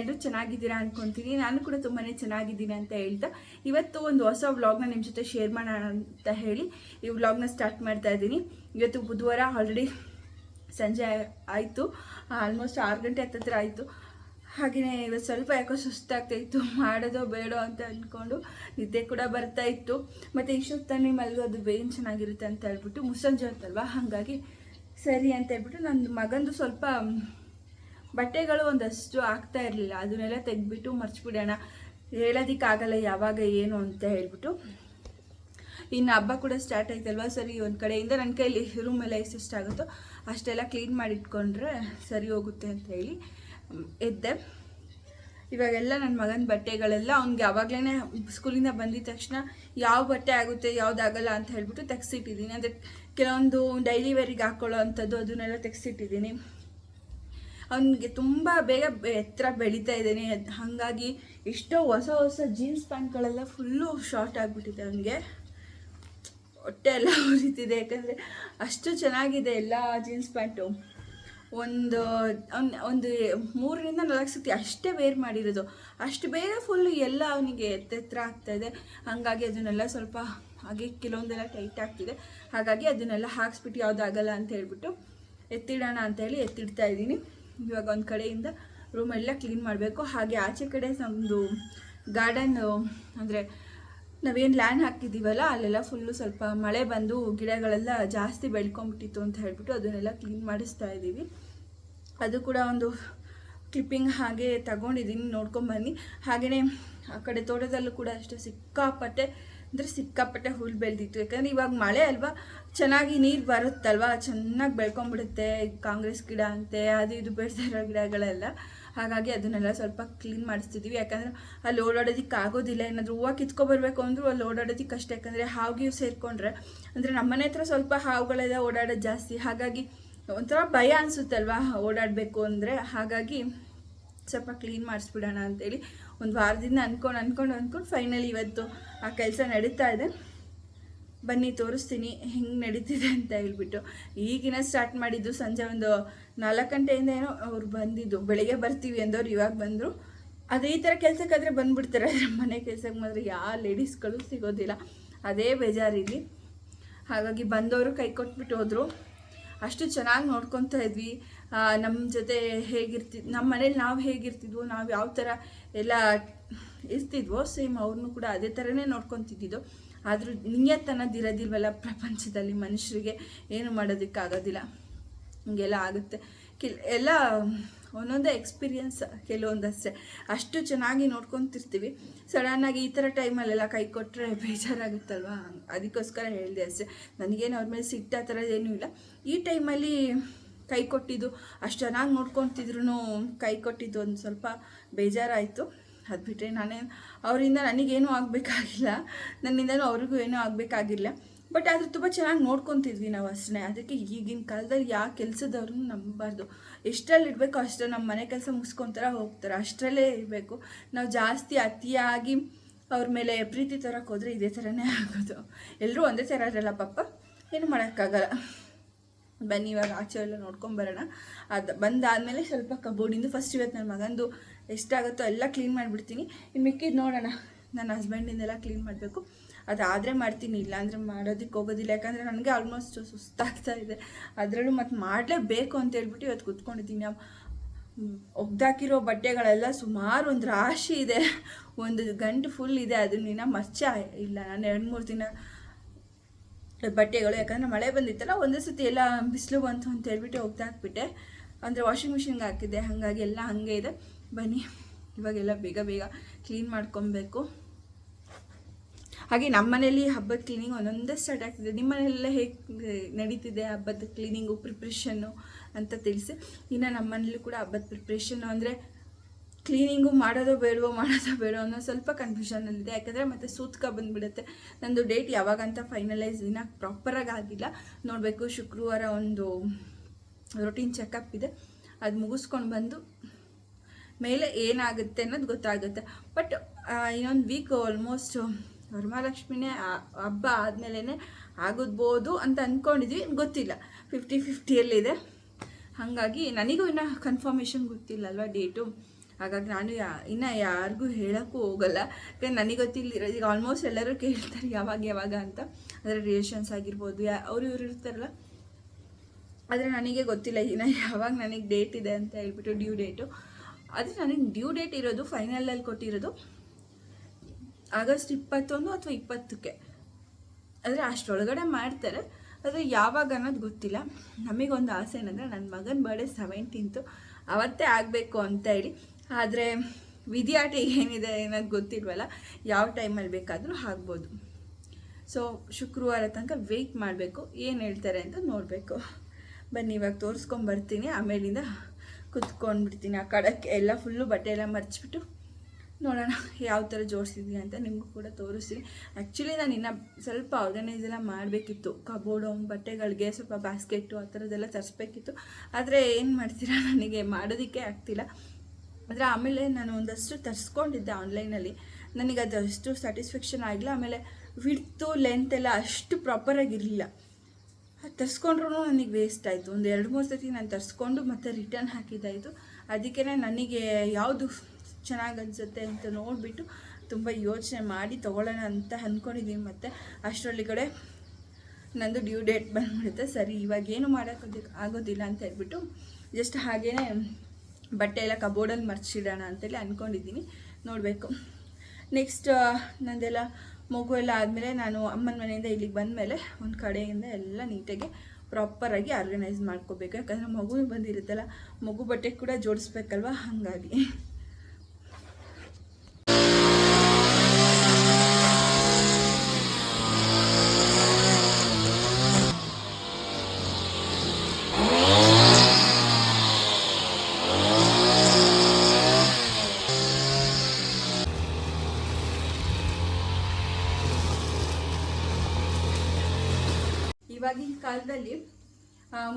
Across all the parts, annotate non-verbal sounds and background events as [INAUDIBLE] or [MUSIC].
ಎಲ್ಲರೂ ಚೆನ್ನಾಗಿದ್ದೀರಾ ಅನ್ಕೊಂತೀನಿ. ನಾನು ಕೂಡ ತುಂಬಾ ಚೆನ್ನಾಗಿದ್ದೀನಿ ಅಂತ ಹೇಳ್ತಾ ಇವತ್ತು ಒಂದು ಹೊಸ ವ್ಲಾಗ್ನ ನಿಮ್ಮ ಜೊತೆ ಶೇರ್ ಮಾಡೋಣ ಅಂತ ಹೇಳಿ ಈ ವ್ಲಾಗ್ನ ಸ್ಟಾರ್ಟ್ ಮಾಡ್ತಾ ಇದ್ದೀನಿ. ಇವತ್ತು ಬುಧವಾರ ಆಲ್ರೆಡಿ ಸಂಜೆ ಆಯಿತು. ಆಲ್ಮೋಸ್ಟ್ ಆರು ಗಂಟೆ ಹತ್ತತ್ರ ಆಯಿತು. ಹಾಗೆಯೇ ಇವತ್ತು ಸ್ವಲ್ಪ ಯಾಕೋ ಸುಸ್ತಾಗ್ತಾಯಿತ್ತು ಮಾಡೋದೋ ಬೇಡೋ ಅಂತ ಅಂದ್ಕೊಂಡು ನಿದ್ದೆ ಕೂಡ ಬರ್ತಾ ಇತ್ತು. ಮತ್ತು ಇಷ್ಟೊತ್ತನೇ ಮಲಗೋದು ಬೇನ್ ಚೆನ್ನಾಗಿರುತ್ತೆ ಅಂತ ಹೇಳ್ಬಿಟ್ಟು ಮುಸ್ಸಂಜೆ ಹೊತ್ತಲ್ವಾ? ಹಾಗಾಗಿ ಸರಿ ಅಂತ ಹೇಳ್ಬಿಟ್ಟು ನನ್ನ ಮಗಂದು ಸ್ವಲ್ಪ ಬಟ್ಟೆಗಳು ಒಂದಷ್ಟು ಆಗ್ತಾ ಇರಲಿಲ್ಲ. ಅದನ್ನೆಲ್ಲ ತೆಗೆದ್ಬಿಟ್ಟು ಮರ್ಚಿಬಿಡೋಣ. ಹೇಳೋದಕ್ಕಾಗಲ್ಲ ಯಾವಾಗ ಏನು ಅಂತ ಹೇಳ್ಬಿಟ್ಟು. ಇನ್ನು ಹಬ್ಬ ಕೂಡ ಸ್ಟಾರ್ಟ್ ಆಯ್ತಲ್ವಾ? ಸರಿ, ಒಂದು ಕಡೆಯಿಂದ ನನ್ನ ಕೈಲಿ ರೂಮ್ ಎಲ್ಲ ಆಗುತ್ತೋ ಅಷ್ಟೆಲ್ಲ ಕ್ಲೀನ್ ಮಾಡಿಟ್ಕೊಂಡ್ರೆ ಸರಿ ಹೋಗುತ್ತೆ ಅಂತ ಹೇಳಿ ಎದ್ದೆ. ಇವಾಗೆಲ್ಲ ನನ್ನ ಮಗನ ಬಟ್ಟೆಗಳೆಲ್ಲ ಅವ್ನಿಗೆ ಯಾವಾಗಲೇ ಸ್ಕೂಲಿಂದ ಬಂದಿದ ತಕ್ಷಣ ಯಾವ ಬಟ್ಟೆ ಆಗುತ್ತೆ, ಯಾವುದಾಗಲ್ಲ ಅಂತ ಹೇಳ್ಬಿಟ್ಟು ತೆಗ್ಸಿಟ್ಟಿದ್ದೀನಿ. ಅಂದರೆ ಕೆಲವೊಂದು ಡೈಲಿ ವೇರಿಗೆ ಹಾಕ್ಕೊಳ್ಳೋ ಅಂಥದ್ದು ಅದನ್ನೆಲ್ಲ ತೆಗ್ಸಿಟ್ಟಿದ್ದೀನಿ. ಅವನಿಗೆ ತುಂಬ ಬೇಗ ಎತ್ತರ ಬೆಳೀತಾ ಇದ್ದಾನೆ. ಹಾಗಾಗಿ ಎಷ್ಟೋ ಹೊಸ ಹೊಸ ಜೀನ್ಸ್ ಪ್ಯಾಂಟ್ಗಳೆಲ್ಲ ಫುಲ್ಲು ಶಾರ್ಟ್ ಆಗಿಬಿಟ್ಟಿದೆ ಅವನಿಗೆ. ಹೊಟ್ಟೆ ಎಲ್ಲ ಉರಿತಿದೆ. ಯಾಕಂದರೆ ಅಷ್ಟು ಚೆನ್ನಾಗಿದೆ ಎಲ್ಲ ಜೀನ್ಸ್ ಪ್ಯಾಂಟು ಒಂದು ಒಂದು ಮೂರರಿಂದ ನಾಲ್ಕು ಸತಿ ಅಷ್ಟೇ ವೇರ್ ಮಾಡಿರೋದು. ಅಷ್ಟು ಬೇಗ ಫುಲ್ ಎಲ್ಲ ಅವನಿಗೆ ಎತ್ತೆತ್ರ ಇದೆ. ಹಾಗಾಗಿ ಅದನ್ನೆಲ್ಲ ಸ್ವಲ್ಪ ಹಾಗೆ ಕೆಲವೊಂದೆಲ್ಲ ಟೈಟ್ ಆಗ್ತಿದೆ. ಹಾಗಾಗಿ ಅದನ್ನೆಲ್ಲ ಹಾಕ್ಸ್ಬಿಟ್ಟು ಯಾವುದಾಗಲ್ಲ ಅಂತ ಹೇಳ್ಬಿಟ್ಟು ಎತ್ತಿಡೋಣ ಅಂತೇಳಿ ಎತ್ತಿಡ್ತಾ ಇದ್ದೀನಿ. ಇವಾಗ ಒಂದು ಕಡೆಯಿಂದ ರೂಮೆಲ್ಲ ಕ್ಲೀನ್ ಮಾಡಬೇಕು. ಹಾಗೆ ಆಚೆ ಕಡೆ ನಮ್ಮದು ಗಾರ್ಡನ್ ಅಂದರೆ ನಾವೇನು ಲ್ಯಾಂಡ್ ಹಾಕಿದ್ದೀವಲ್ಲ, ಅಲ್ಲೆಲ್ಲ ಫುಲ್ಲು ಸ್ವಲ್ಪ ಮಳೆ ಬಂದು ಗಿಡಗಳೆಲ್ಲ ಜಾಸ್ತಿ ಬೆಳ್ಕೊಂಬಿಟ್ಟಿತ್ತು ಅಂತ ಹೇಳ್ಬಿಟ್ಟು ಅದನ್ನೆಲ್ಲ ಕ್ಲೀನ್ ಮಾಡಿಸ್ತಾ ಇದ್ದೀವಿ. ಅದು ಕೂಡ ಒಂದು ಕ್ಲಿಪ್ಪಿಂಗ್ ಹಾಗೆ ತಗೊಂಡಿದ್ದೀನಿ ನೋಡ್ಕೊಂಬನ್ನಿ ಹಾಗೆಯೇ ಆ ಕಡೆ ತೋಟದಲ್ಲೂ ಕೂಡ ಅಷ್ಟೇ ಸಿಕ್ಕಾಪಟ್ಟೆ, ಅಂದರೆ ಸಿಕ್ಕಾಪಟ್ಟೆ ಹುಲ್ಲು ಬೆಳೆದಿತ್ತು. ಯಾಕಂದರೆ ಇವಾಗ ಮಳೆ ಅಲ್ವಾ ಚೆನ್ನಾಗಿ ನೀರು ಬರುತ್ತಲ್ವಾ? ಚೆನ್ನಾಗಿ ಬೆಳ್ಕೊಂಬಿಡುತ್ತೆ ಕಾಂಗ್ರೆಸ್ ಗಿಡ ಅಂತೆ, ಅದು ಇದು ಬೆಳೆದಿರೋ ಇರೋ ಗಿಡಗಳೆಲ್ಲ. ಹಾಗಾಗಿ ಅದನ್ನೆಲ್ಲ ಸ್ವಲ್ಪ ಕ್ಲೀನ್ ಮಾಡಿಸ್ತಿದ್ದೀವಿ ಯಾಕಂದರೆ ಅಲ್ಲಿ ಓಡಾಡೋದಕ್ಕೆ ಆಗೋದಿಲ್ಲ. ಏನಾದರೂ ಹೂವು ಕಿತ್ಕೊಬರ್ಬೇಕು ಅಂದರೂ ಅಲ್ಲಿ ಓಡಾಡೋದಕ್ಕೆ ಕಷ್ಟ ಯಾಕಂದರೆ ಹಾವಿಗೆ ಸೇರಿಕೊಂಡ್ರೆ, ಅಂದರೆ ನಮ್ಮನೆ ಹತ್ರ ಸ್ವಲ್ಪ ಹಾವುಗಳೆಲ್ಲ ಓಡಾಡೋದು ಜಾಸ್ತಿ. ಹಾಗಾಗಿ ಒಂಥರ ಭಯ ಅನಿಸುತ್ತಲ್ವಾ ಓಡಾಡಬೇಕು ಅಂದರೆ? ಹಾಗಾಗಿ ಸ್ವಲ್ಪ ಕ್ಲೀನ್ ಮಾಡಿಸ್ಬಿಡೋಣ ಅಂತೇಳಿ ಒಂದು ವಾರದಿಂದ ಅಂದ್ಕೊಂಡು ಅಂದ್ಕೊಂಡು ಅಂದ್ಕೊಂಡು ಫೈನಲಿ ಇವತ್ತು ಆ ಕೆಲಸ ನಡೀತಾ ಇದೆ. ಬನ್ನಿ, ತೋರಿಸ್ತೀನಿ ಹೆಂಗೆ ನಡೀತಿದೆ ಅಂತ ಹೇಳ್ಬಿಟ್ಟು. ಈಗಿನ ಸ್ಟಾರ್ಟ್ ಮಾಡಿದ್ದು ಸಂಜೆ ಒಂದು ನಾಲ್ಕು ಗಂಟೆಯಿಂದ ಏನೋ ಅವ್ರು ಬಂದಿದ್ದು. ಬೆಳಿಗ್ಗೆ ಬರ್ತೀವಿ ಅಂದವ್ರು ಇವಾಗ ಬಂದರು. ಅದೇ ಈ ಥರ ಕೆಲಸಕ್ಕಾದರೆ ಬಂದುಬಿಡ್ತಾರೆ. ಮನೆ ಕೆಲಸಕ್ಕೆ ಮಾತ್ರ ಯಾವ ಲೇಡೀಸ್ಗಳು ಸಿಗೋದಿಲ್ಲ. ಅದೇ ಬೇಜಾರಿಲಿ ಹಾಗಾಗಿ ಬಂದವರು ಕೈ ಕೊಟ್ಬಿಟ್ಟು ಹೋದರು. ಅಷ್ಟು ಚೆನ್ನಾಗಿ ನೋಡ್ಕೊತಾ ಇದ್ವಿ. ನಮ್ಮ ಜೊತೆ ಹೇಗಿರ್ತಿ ನಮ್ಮ ಮನೇಲಿ ನಾವು ಹೇಗಿರ್ತಿದ್ವೋ, ನಾವು ಯಾವ ಥರ ಎಲ್ಲ ಇರ್ತಿದ್ವೋ, ಸೇಮ್ ಅವ್ರನ್ನೂ ಕೂಡ ಅದೇ ಥರನೇ ನೋಡ್ಕೊತಿದ್ದಿದ್ದು. ಆದರೂ ನಿಯತನದಿರೋದಿಲ್ವಲ್ಲ ಪ್ರಪಂಚದಲ್ಲಿ ಮನುಷ್ಯರಿಗೆ ಏನು ಮಾಡೋದಕ್ಕಾಗೋದಿಲ್ಲ. ಹಿಂಗೆಲ್ಲ ಆಗುತ್ತೆ. ಕೆಲ, ಎಲ್ಲ ಒಂದೊಂದೇ ಎಕ್ಸ್ಪೀರಿಯನ್ಸ್ ಕೆಲವೊಂದಷ್ಟೇ ಅಷ್ಟು. ಚೆನ್ನಾಗಿ ನೋಡ್ಕೊತಿರ್ತೀವಿ. ಸಡನ್ನಾಗಿ ಈ ಥರ ಟೈಮಲ್ಲೆಲ್ಲ ಕೈ ಕೊಟ್ಟರೆ ಬೇಜಾರಾಗುತ್ತಲ್ವ? ಅದಕ್ಕೋಸ್ಕರ ಹೇಳಿದೆ ಅಷ್ಟೇ. ನನಗೇನು ಅವ್ರ ಮೇಲೆ ಸಿಟ್ಟ ಆ ಥರ ಏನೂ ಇಲ್ಲ. ಈ ಟೈಮಲ್ಲಿ ಕೈ ಕೊಟ್ಟಿದ್ದು, ಅಷ್ಟು ಚೆನ್ನಾಗಿ ನೋಡ್ಕೊತಿದ್ರು ಕೈ ಕೊಟ್ಟಿದ್ದು ಒಂದು ಸ್ವಲ್ಪ ಬೇಜಾರಾಯಿತು. ಅದು ಬಿಟ್ಟರೆ ನಾನೇ, ಅವರಿಂದ ನನಗೇನೂ ಆಗಬೇಕಾಗಿಲ್ಲ. ನನ್ನಿಂದಲೂ ಅವ್ರಿಗೂ ಏನೂ ಆಗಬೇಕಾಗಿಲ್ಲ. ಬಟ್ ಆದರೆ ತುಂಬ ಚೆನ್ನಾಗಿ ನೋಡ್ಕೊತಿದ್ವಿ ನಾವು ಅಷ್ಟೇ. ಅದಕ್ಕೆ ಈಗಿನ ಕಾಲದಲ್ಲಿ ಯಾವ ಕೆಲಸದವ್ರನ್ನೂ ನಂಬಬಾರ್ದು ಎಷ್ಟರಲ್ಲಿ ಇರಬೇಕು ಅಷ್ಟು ನಮ್ಮ ಮನೆ ಕೆಲಸ ಮುಗಿಸ್ಕೊತಾರ ಹೋಗ್ತಾರೆ. ಅಷ್ಟರಲ್ಲೇ ಇರಬೇಕು. ನಾವು ಜಾಸ್ತಿ ಅತಿಯಾಗಿ ಅವ್ರ ಮೇಲೆ ಪ್ರೀತಿ ತರಕ್ಕೆ ಹೋದರೆ ಇದೇ ಥರನೇ ಆಗೋದು. ಎಲ್ಲರೂ ಒಂದೇ ಥರ ಇರಲ್ಲ ಪಾಪ. ಏನು ಮಾಡೋಕ್ಕಾಗಲ್ಲ. ಬನ್ನಿ ಇವಾಗ ಆಚೆ ಎಲ್ಲ ನೋಡ್ಕೊಂಬರೋಣ ಅದು ಬಂದಾದಮೇಲೆ ಸ್ವಲ್ಪ ಕಬೋರ್ಡಿಂದು ಫಸ್ಟ್ ಇವತ್ತು ನನ್ನ ಮಗಂದು ಎಷ್ಟಾಗುತ್ತೋ ಎಲ್ಲ ಕ್ಲೀನ್ ಮಾಡಿಬಿಡ್ತೀನಿ. ಇನ್ನು ಮಿಕ್ಕಿದ್ದು ನೋಡೋಣ. ನನ್ನ ಹಸ್ಬೆಂಡಿಂದೆಲ್ಲ ಕ್ಲೀನ್ ಮಾಡಬೇಕು. ಅದಾದರೆ ಮಾಡ್ತೀನಿ, ಇಲ್ಲಾಂದರೆ ಮಾಡೋದಕ್ಕೆ ಹೋಗೋದಿಲ್ಲ. ಯಾಕಂದರೆ ನನಗೆ ಆಲ್ಮೋಸ್ಟ್ ಸುಸ್ತಾಗ್ತಾ ಇದೆ. ಅದರಲ್ಲೂ ಮತ್ತು ಮಾಡಲೇಬೇಕು ಅಂತ ಹೇಳ್ಬಿಟ್ಟು ಇವತ್ತು ಕೂತ್ಕೊಂಡಿದ್ದೀನಿ. ಒಗ್ದಾಕಿರೋ ಬಟ್ಟೆಗಳೆಲ್ಲ ಸುಮಾರು ಒಂದು ರಾಶಿ ಇದೆ. ಒಂದು ಗಂಟು ಫುಲ್ ಇದೆ. ಅದನ್ನ ಮರ್ಚೆ ಇಲ್ಲ. ನಾನು ಎರಡು ಮೂರು ದಿನ ಬಟ್ಟೆಗಳು, ಯಾಕಂದರೆ ಮಳೆ ಬಂದಿತ್ತಲ್ಲ, ಒಂದೇ ಸತಿ ಎಲ್ಲ ಬಿಸಿಲು ಬಂತು ಅಂತ ಹೇಳ್ಬಿಟ್ಟು ಒಗ್ದಾಕ್ಬಿಟ್ಟೆ. ಅಂದರೆ ವಾಷಿಂಗ್ ಮಿಷಿನ್ಗೆ ಹಾಕಿದ್ದೆ. ಹಾಗಾಗಿ ಎಲ್ಲ ಹಾಗೆ ಇದೆ. ಬನ್ನಿ. ಇವಾಗೆಲ್ಲ ಬೇಗ ಬೇಗ ಕ್ಲೀನ್ ಮಾಡ್ಕೊಬೇಕು. ಹಾಗೆ ನಮ್ಮ ಮನೇಲಿ ಹಬ್ಬದ ಕ್ಲೀನಿಂಗ್ ಒಂದೊಂದೇ ಸ್ಟಾರ್ಟ್ ಆಗ್ತಿದೆ. ನಿಮ್ಮ ಮನೆಯಲ್ಲೆಲ್ಲ ಹೇಗೆ ನಡೀತಿದೆ ಹಬ್ಬದ ಕ್ಲೀನಿಂಗು ಪ್ರಿಪ್ರೇಷನ್ನು ಅಂತ ತಿಳಿಸಿ. ಇನ್ನು ನಮ್ಮ ಮನೇಲಿ ಕೂಡ ಹಬ್ಬದ ಪ್ರಿಪ್ರೇಷನ್ನು ಅಂದರೆ ಕ್ಲೀನಿಂಗು ಮಾಡೋದೋ ಬೇಡವೋ ಮಾಡೋದೋ ಬೇಡೋ ಅನ್ನೋ ಸ್ವಲ್ಪ ಕನ್ಫ್ಯೂಷನಲ್ಲಿದೆ ಯಾಕಂದರೆ ಮತ್ತೆ ಸೂತ್ಕ ಬಂದುಬಿಡುತ್ತೆ. ನಂದು ಡೇಟ್ ಯಾವಾಗಂತ ಫೈನಲೈಸ್ ದಿನ ಪ್ರಾಪರಾಗಿ ಆಗಿಲ್ಲ. ನೋಡಬೇಕು ಶುಕ್ರವಾರ ಒಂದು ರೊಟೀನ್ ಚೆಕಪ್ ಇದೆ. ಅದು ಮುಗಿಸ್ಕೊಂಡು ಬಂದು ಮೇಲೆ ಏನಾಗುತ್ತೆ ಅನ್ನೋದು ಗೊತ್ತಾಗುತ್ತೆ. ಬಟ್ ಇನ್ನೊಂದು ವೀಕ್ ಆಲ್ಮೋಸ್ಟ್ ವರಮಹಾಲಕ್ಷ್ಮಿನೇ ಹಬ್ಬ ಆದಮೇಲೆ ಆಗೋದ್ಬೋದು ಅಂತ ಅಂದ್ಕೊಂಡಿದ್ವಿ ಗೊತ್ತಿಲ್ಲ. ಫಿಫ್ಟಿ ಫಿಫ್ಟಿಯಲ್ಲಿದೆ ಹಾಗಾಗಿ ನನಗೂ ಇನ್ನು ಕನ್ಫರ್ಮೇಷನ್ ಗೊತ್ತಿಲ್ಲ ಅಲ್ವಾ ಡೇಟು ಹಾಗಾಗಿ ನಾನು ಯಾ, ಇನ್ನು ಯಾರಿಗೂ ಹೇಳೋಕ್ಕೂ ಹೋಗಲ್ಲ. ಯಾಕಂದ್ರೆ ನನಗೆ ಗೊತ್ತಿಲ್ಲ ಈಗ ಆಲ್ಮೋಸ್ಟ್ ಎಲ್ಲರೂ ಕೇಳ್ತಾರೆ ಯಾವಾಗ ಯಾವಾಗ ಅಂತ. ಅದರ ರಿಲೇಷನ್ಸ್ ಆಗಿರ್ಬೋದು, ಯಾ, ಅವರು ಇವರು ಇರ್ತಾರಲ್ಲ. ಆದರೆ ನನಗೆ ಗೊತ್ತಿಲ್ಲ ಇನ್ನು ಯಾವಾಗ ನನಗೆ ಡೇಟ್ ಇದೆ ಅಂತ ಹೇಳ್ಬಿಟ್ಟು ಡ್ಯೂ ಡೇಟು ಆದರೆ ನನಗೆ ಡ್ಯೂ ಡೇಟ್ ಇರೋದು ಫೈನಲಲ್ಲಿ ಕೊಟ್ಟಿರೋದು ಆಗಸ್ಟ್ ಇಪ್ಪತ್ತೊಂದು ಅಥವಾ ಇಪ್ಪತ್ತಕ್ಕೆ. ಅಂದರೆ ಅಷ್ಟರೊಳಗಡೆ ಮಾಡ್ತಾರೆ. ಆದರೆ ಯಾವಾಗ ಅನ್ನೋದು ಗೊತ್ತಿಲ್ಲ. ನಮಗೊಂದು ಆಸೆ ಏನಂದರೆ ನನ್ನ ಮಗನ ಬರ್ಡೇ ಸೆವೆಂಟೀನ್ತು ಅವತ್ತೇ ಆಗಬೇಕು ಅಂತ ಹೇಳಿ. ಆದರೆ ವಿಧಿಯಾಟ ಏನಿದೆ ಅನ್ನೋದು ಗೊತ್ತಿಲ್ವಲ್ಲ, ಯಾವ ಟೈಮಲ್ಲಿ ಬೇಕಾದರೂ ಆಗ್ಬೋದು. ಸೊ ಶುಕ್ರವಾರ ತನಕ ವೆಯ್ಟ್ ಮಾಡಬೇಕು. ಏನು ಹೇಳ್ತಾರೆ ಅಂತ ನೋಡಬೇಕು. ಬನ್ನಿ, ಇವಾಗ ತೋರಿಸ್ಕೊಂಬರ್ತೀನಿ ಆಮೇಲಿಂದ ಕುತ್ಕೊಂಡ್ಬಿಡ್ತೀನಿ ಆ ಕಡಕ್ಕೆ. ಎಲ್ಲ ಫುಲ್ಲು ಬಟ್ಟೆ ಎಲ್ಲ ಮರ್ಚಿಬಿಟ್ಟು ನೋಡೋಣ ಯಾವ ಥರ ಜೋಡಿಸಿದ್ವಿ ಅಂತ ನಿಮಗೂ ಕೂಡ ತೋರಿಸ್ತೀನಿ. ಆ್ಯಕ್ಚುಲಿ ನಾನು ಇನ್ನು ಸ್ವಲ್ಪ ಆರ್ಗನೈಸ್ ಎಲ್ಲ ಮಾಡಬೇಕಿತ್ತು. ಕಬೋರ್ಡು ಬಟ್ಟೆಗಳಿಗೆ ಸ್ವಲ್ಪ ಬ್ಯಾಸ್ಕೆಟು ಆ ಥರದ್ದೆಲ್ಲ ತರಿಸ್ಬೇಕಿತ್ತು. ಆದರೆ ಏನು ಮಾಡ್ತೀರಾ? [LAUGHS] ನನಗೆ ಮಾಡೋದಕ್ಕೆ ಆಗ್ತಿಲ್ಲ. ಆದರೆ ಆಮೇಲೆ ನಾನು ಒಂದಷ್ಟು ತರಿಸ್ಕೊಂಡಿದ್ದೆ ಆನ್ಲೈನಲ್ಲಿ ನನಗೆ ಅದಷ್ಟು ಸ್ಯಾಟಿಸ್ಫ್ಯಾಕ್ಷನ್ ಆಗಿಲ್ಲ. ಆಮೇಲೆ ವಿಡ್ತು ಲೆಂತ್ ಎಲ್ಲ ಅಷ್ಟು ಪ್ರಾಪರಾಗಿರಲಿಲ್ಲ ಅದು ತರಿಸ್ಕೊಂಡ್ರೂ ನನಗೆ ವೇಸ್ಟ್ ಆಯಿತು. ಒಂದು ಎರಡು, ಮೂರು ಸತಿ ನಾನು ತರಿಸ್ಕೊಂಡು ಮತ್ತೆ ರಿಟರ್ನ್ ಹಾಕಿದ್ದಾಯಿತು ಅದಕ್ಕೆ ನನಗೆ ಯಾವುದು ಚೆನ್ನಾಗಿ ಅನಿಸುತ್ತೆ ಅಂತ ನೋಡಿಬಿಟ್ಟು ತುಂಬ ಯೋಚನೆ ಮಾಡಿ ತೊಗೊಳ್ಳೋಣ ಅಂತ ಅಂದ್ಕೊಂಡಿದ್ದೀನಿ ಮತ್ತು ಅಷ್ಟರಲ್ಲಿ ಕಡೆ ನಂದು ಡ್ಯೂ ಡೇಟ್ ಬಂದ್ಬಿಡುತ್ತೆ. ಸರಿ, ಇವಾಗ ಏನು ಮಾಡೋಕ್ಕೋದಕ್ಕೆ ಆಗೋದಿಲ್ಲ ಅಂತ ಹೇಳ್ಬಿಟ್ಟು ಜಸ್ಟ್ ಹಾಗೇ ಬಟ್ಟೆ ಎಲ್ಲ ಕಬೋರ್ಡಲ್ಲಿ ಮರ್ಚಿಡೋಣ ಅಂತೇಳಿ ಅಂದ್ಕೊಂಡಿದ್ದೀನಿ ನೋಡಬೇಕು. ನೆಕ್ಸ್ಟ್ ನಂದೆಲ್ಲ ಮಗು ಎಲ್ಲ ಆದಮೇಲೆ ನಾನು ಅಮ್ಮನ ಮನೆಯಿಂದ ಇಲ್ಲಿಗೆ ಬಂದಮೇಲೆ ಒಂದು ಕಡೆಯಿಂದ ಎಲ್ಲ ನೀಟಾಗಿ ಪ್ರಾಪರಾಗಿ ಆರ್ಗನೈಸ್ ಮಾಡ್ಕೋಬೇಕು. ಯಾಕಂದರೆ ಮಗು ಬಂದಿರುತ್ತಲ್ಲ, ಮಗು ಬಟ್ಟೆ ಕೂಡ ಜೋಡಿಸ್ಬೇಕಲ್ವ? ಹಾಗಾಗಿ.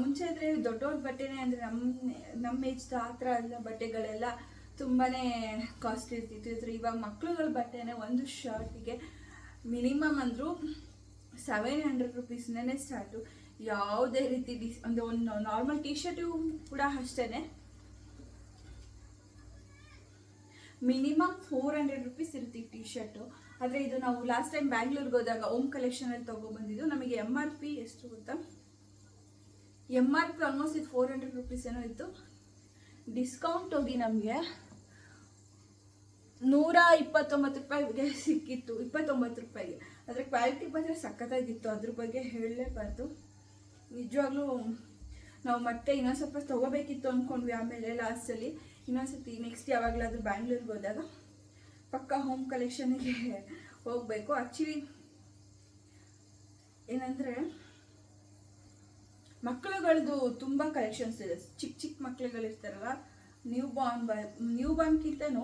ಮುಂಚೆ ಆದರೆ ದೊಡ್ಡವ್ರ ಬಟ್ಟೆನೇ ಅಂದರೆ ನಮ್ಮ ನಮ್ಮ ಏಜ್ ಆ ಥರ ಎಲ್ಲ ಬಟ್ಟೆಗಳೆಲ್ಲ ತುಂಬಾ ಕಾಸ್ಟ್ಲಿ ಇರ್ತಿತ್ತು. ಇದ್ರೆ ಇವಾಗ ಮಕ್ಳುಗಳ ಬಟ್ಟೆನೇ ಒಂದು ಶರ್ಟಿಗೆ ಮಿನಿಮಮ್ ಅಂದರೂ ಸೆವೆನ್ ಹಂಡ್ರೆಡ್ ರುಪೀಸ್ನೇ ಸ್ಟಾರ್ಟು ಯಾವುದೇ ರೀತಿ ಡಿಸ್ ಅಂದರೆ ಒಂದು ನಾರ್ಮಲ್ ಟಿ ಶರ್ಟು ಕೂಡ ಅಷ್ಟೇ ಮಿನಿಮಮ್ ಫೋರ್ ಹಂಡ್ರೆಡ್ ರುಪೀಸ್ ಇರುತ್ತೆ ಈ ಟಿ ಶರ್ಟು ಆದರೆ ಇದು ನಾವು ಲಾಸ್ಟ್ ಟೈಮ್ ಬ್ಯಾಂಗ್ಳೂರ್ಗೆ ಹೋದಾಗ ಓಮ್ ಕಲೆಕ್ಷನಲ್ಲಿ ತೊಗೊಬಂದಿದ್ದು ನಮಗೆ ಎಂ ಆರ್ ಪಿ ಎಷ್ಟು ಗೊತ್ತಾ? ಎಂ ಆರ್ ಪಿ ಆಲ್ಮೋಸ್ಟ್ ಇದು ಫೋರ್ ಹಂಡ್ರೆಡ್ ರುಪೀಸ್ ಏನೋ ಇತ್ತು. ಡಿಸ್ಕೌಂಟ್ ಹೋಗಿ ನಮಗೆ ನೂರ ಇಪ್ಪತ್ತೊಂಬತ್ತು ರೂಪಾಯಿಗೆ ಸಿಕ್ಕಿತ್ತು. ಇಪ್ಪತ್ತೊಂಬತ್ತು ರೂಪಾಯಿಗೆ. ಅದರ ಕ್ವಾಲಿಟಿ ಬಂದರೆ ಸಖತ್ತಾಗಿತ್ತು. ಅದ್ರ ಬಗ್ಗೆ ಹೇಳಲೇಬಾರ್ದು. ನಿಜವಾಗ್ಲೂ ನಾವು ಮತ್ತೆ ಇನ್ನೊಂದು ಸ್ವಲ್ಪ ತೊಗೋಬೇಕಿತ್ತು ಅಂದ್ಕೊಂಡ್ವಿ ಆಮೇಲೆ ಲಾಸ್ಟಲ್ಲಿ ಇನ್ನೊಂದ್ಸತಿ ನೆಕ್ಸ್ಟ್ ಯಾವಾಗಲಾದರೂ ಬ್ಯಾಂಗ್ಳೂರ್ಗೆ ಹೋದಾಗ ಪಕ್ಕ ಹೋಮ್ ಕಲೆಕ್ಷನ್ಗೆ ಹೋಗಬೇಕು. ಆ್ಯಕ್ಚುಲಿ ಏನಂದರೆ ಮಕ್ಕಳುಗಳದ್ದು ತುಂಬ ಕಲೆಕ್ಷನ್ಸ್ ಇದೆ. ಚಿಕ್ಕ ಚಿಕ್ಕ ಮಕ್ಕಳುಗಳಿರ್ತಾರಲ್ಲ ನ್ಯೂ ಬಾರ್ನ್ ಬ ನ್ಯೂ ಬಾರ್ನ್ಗಿಂತನೂ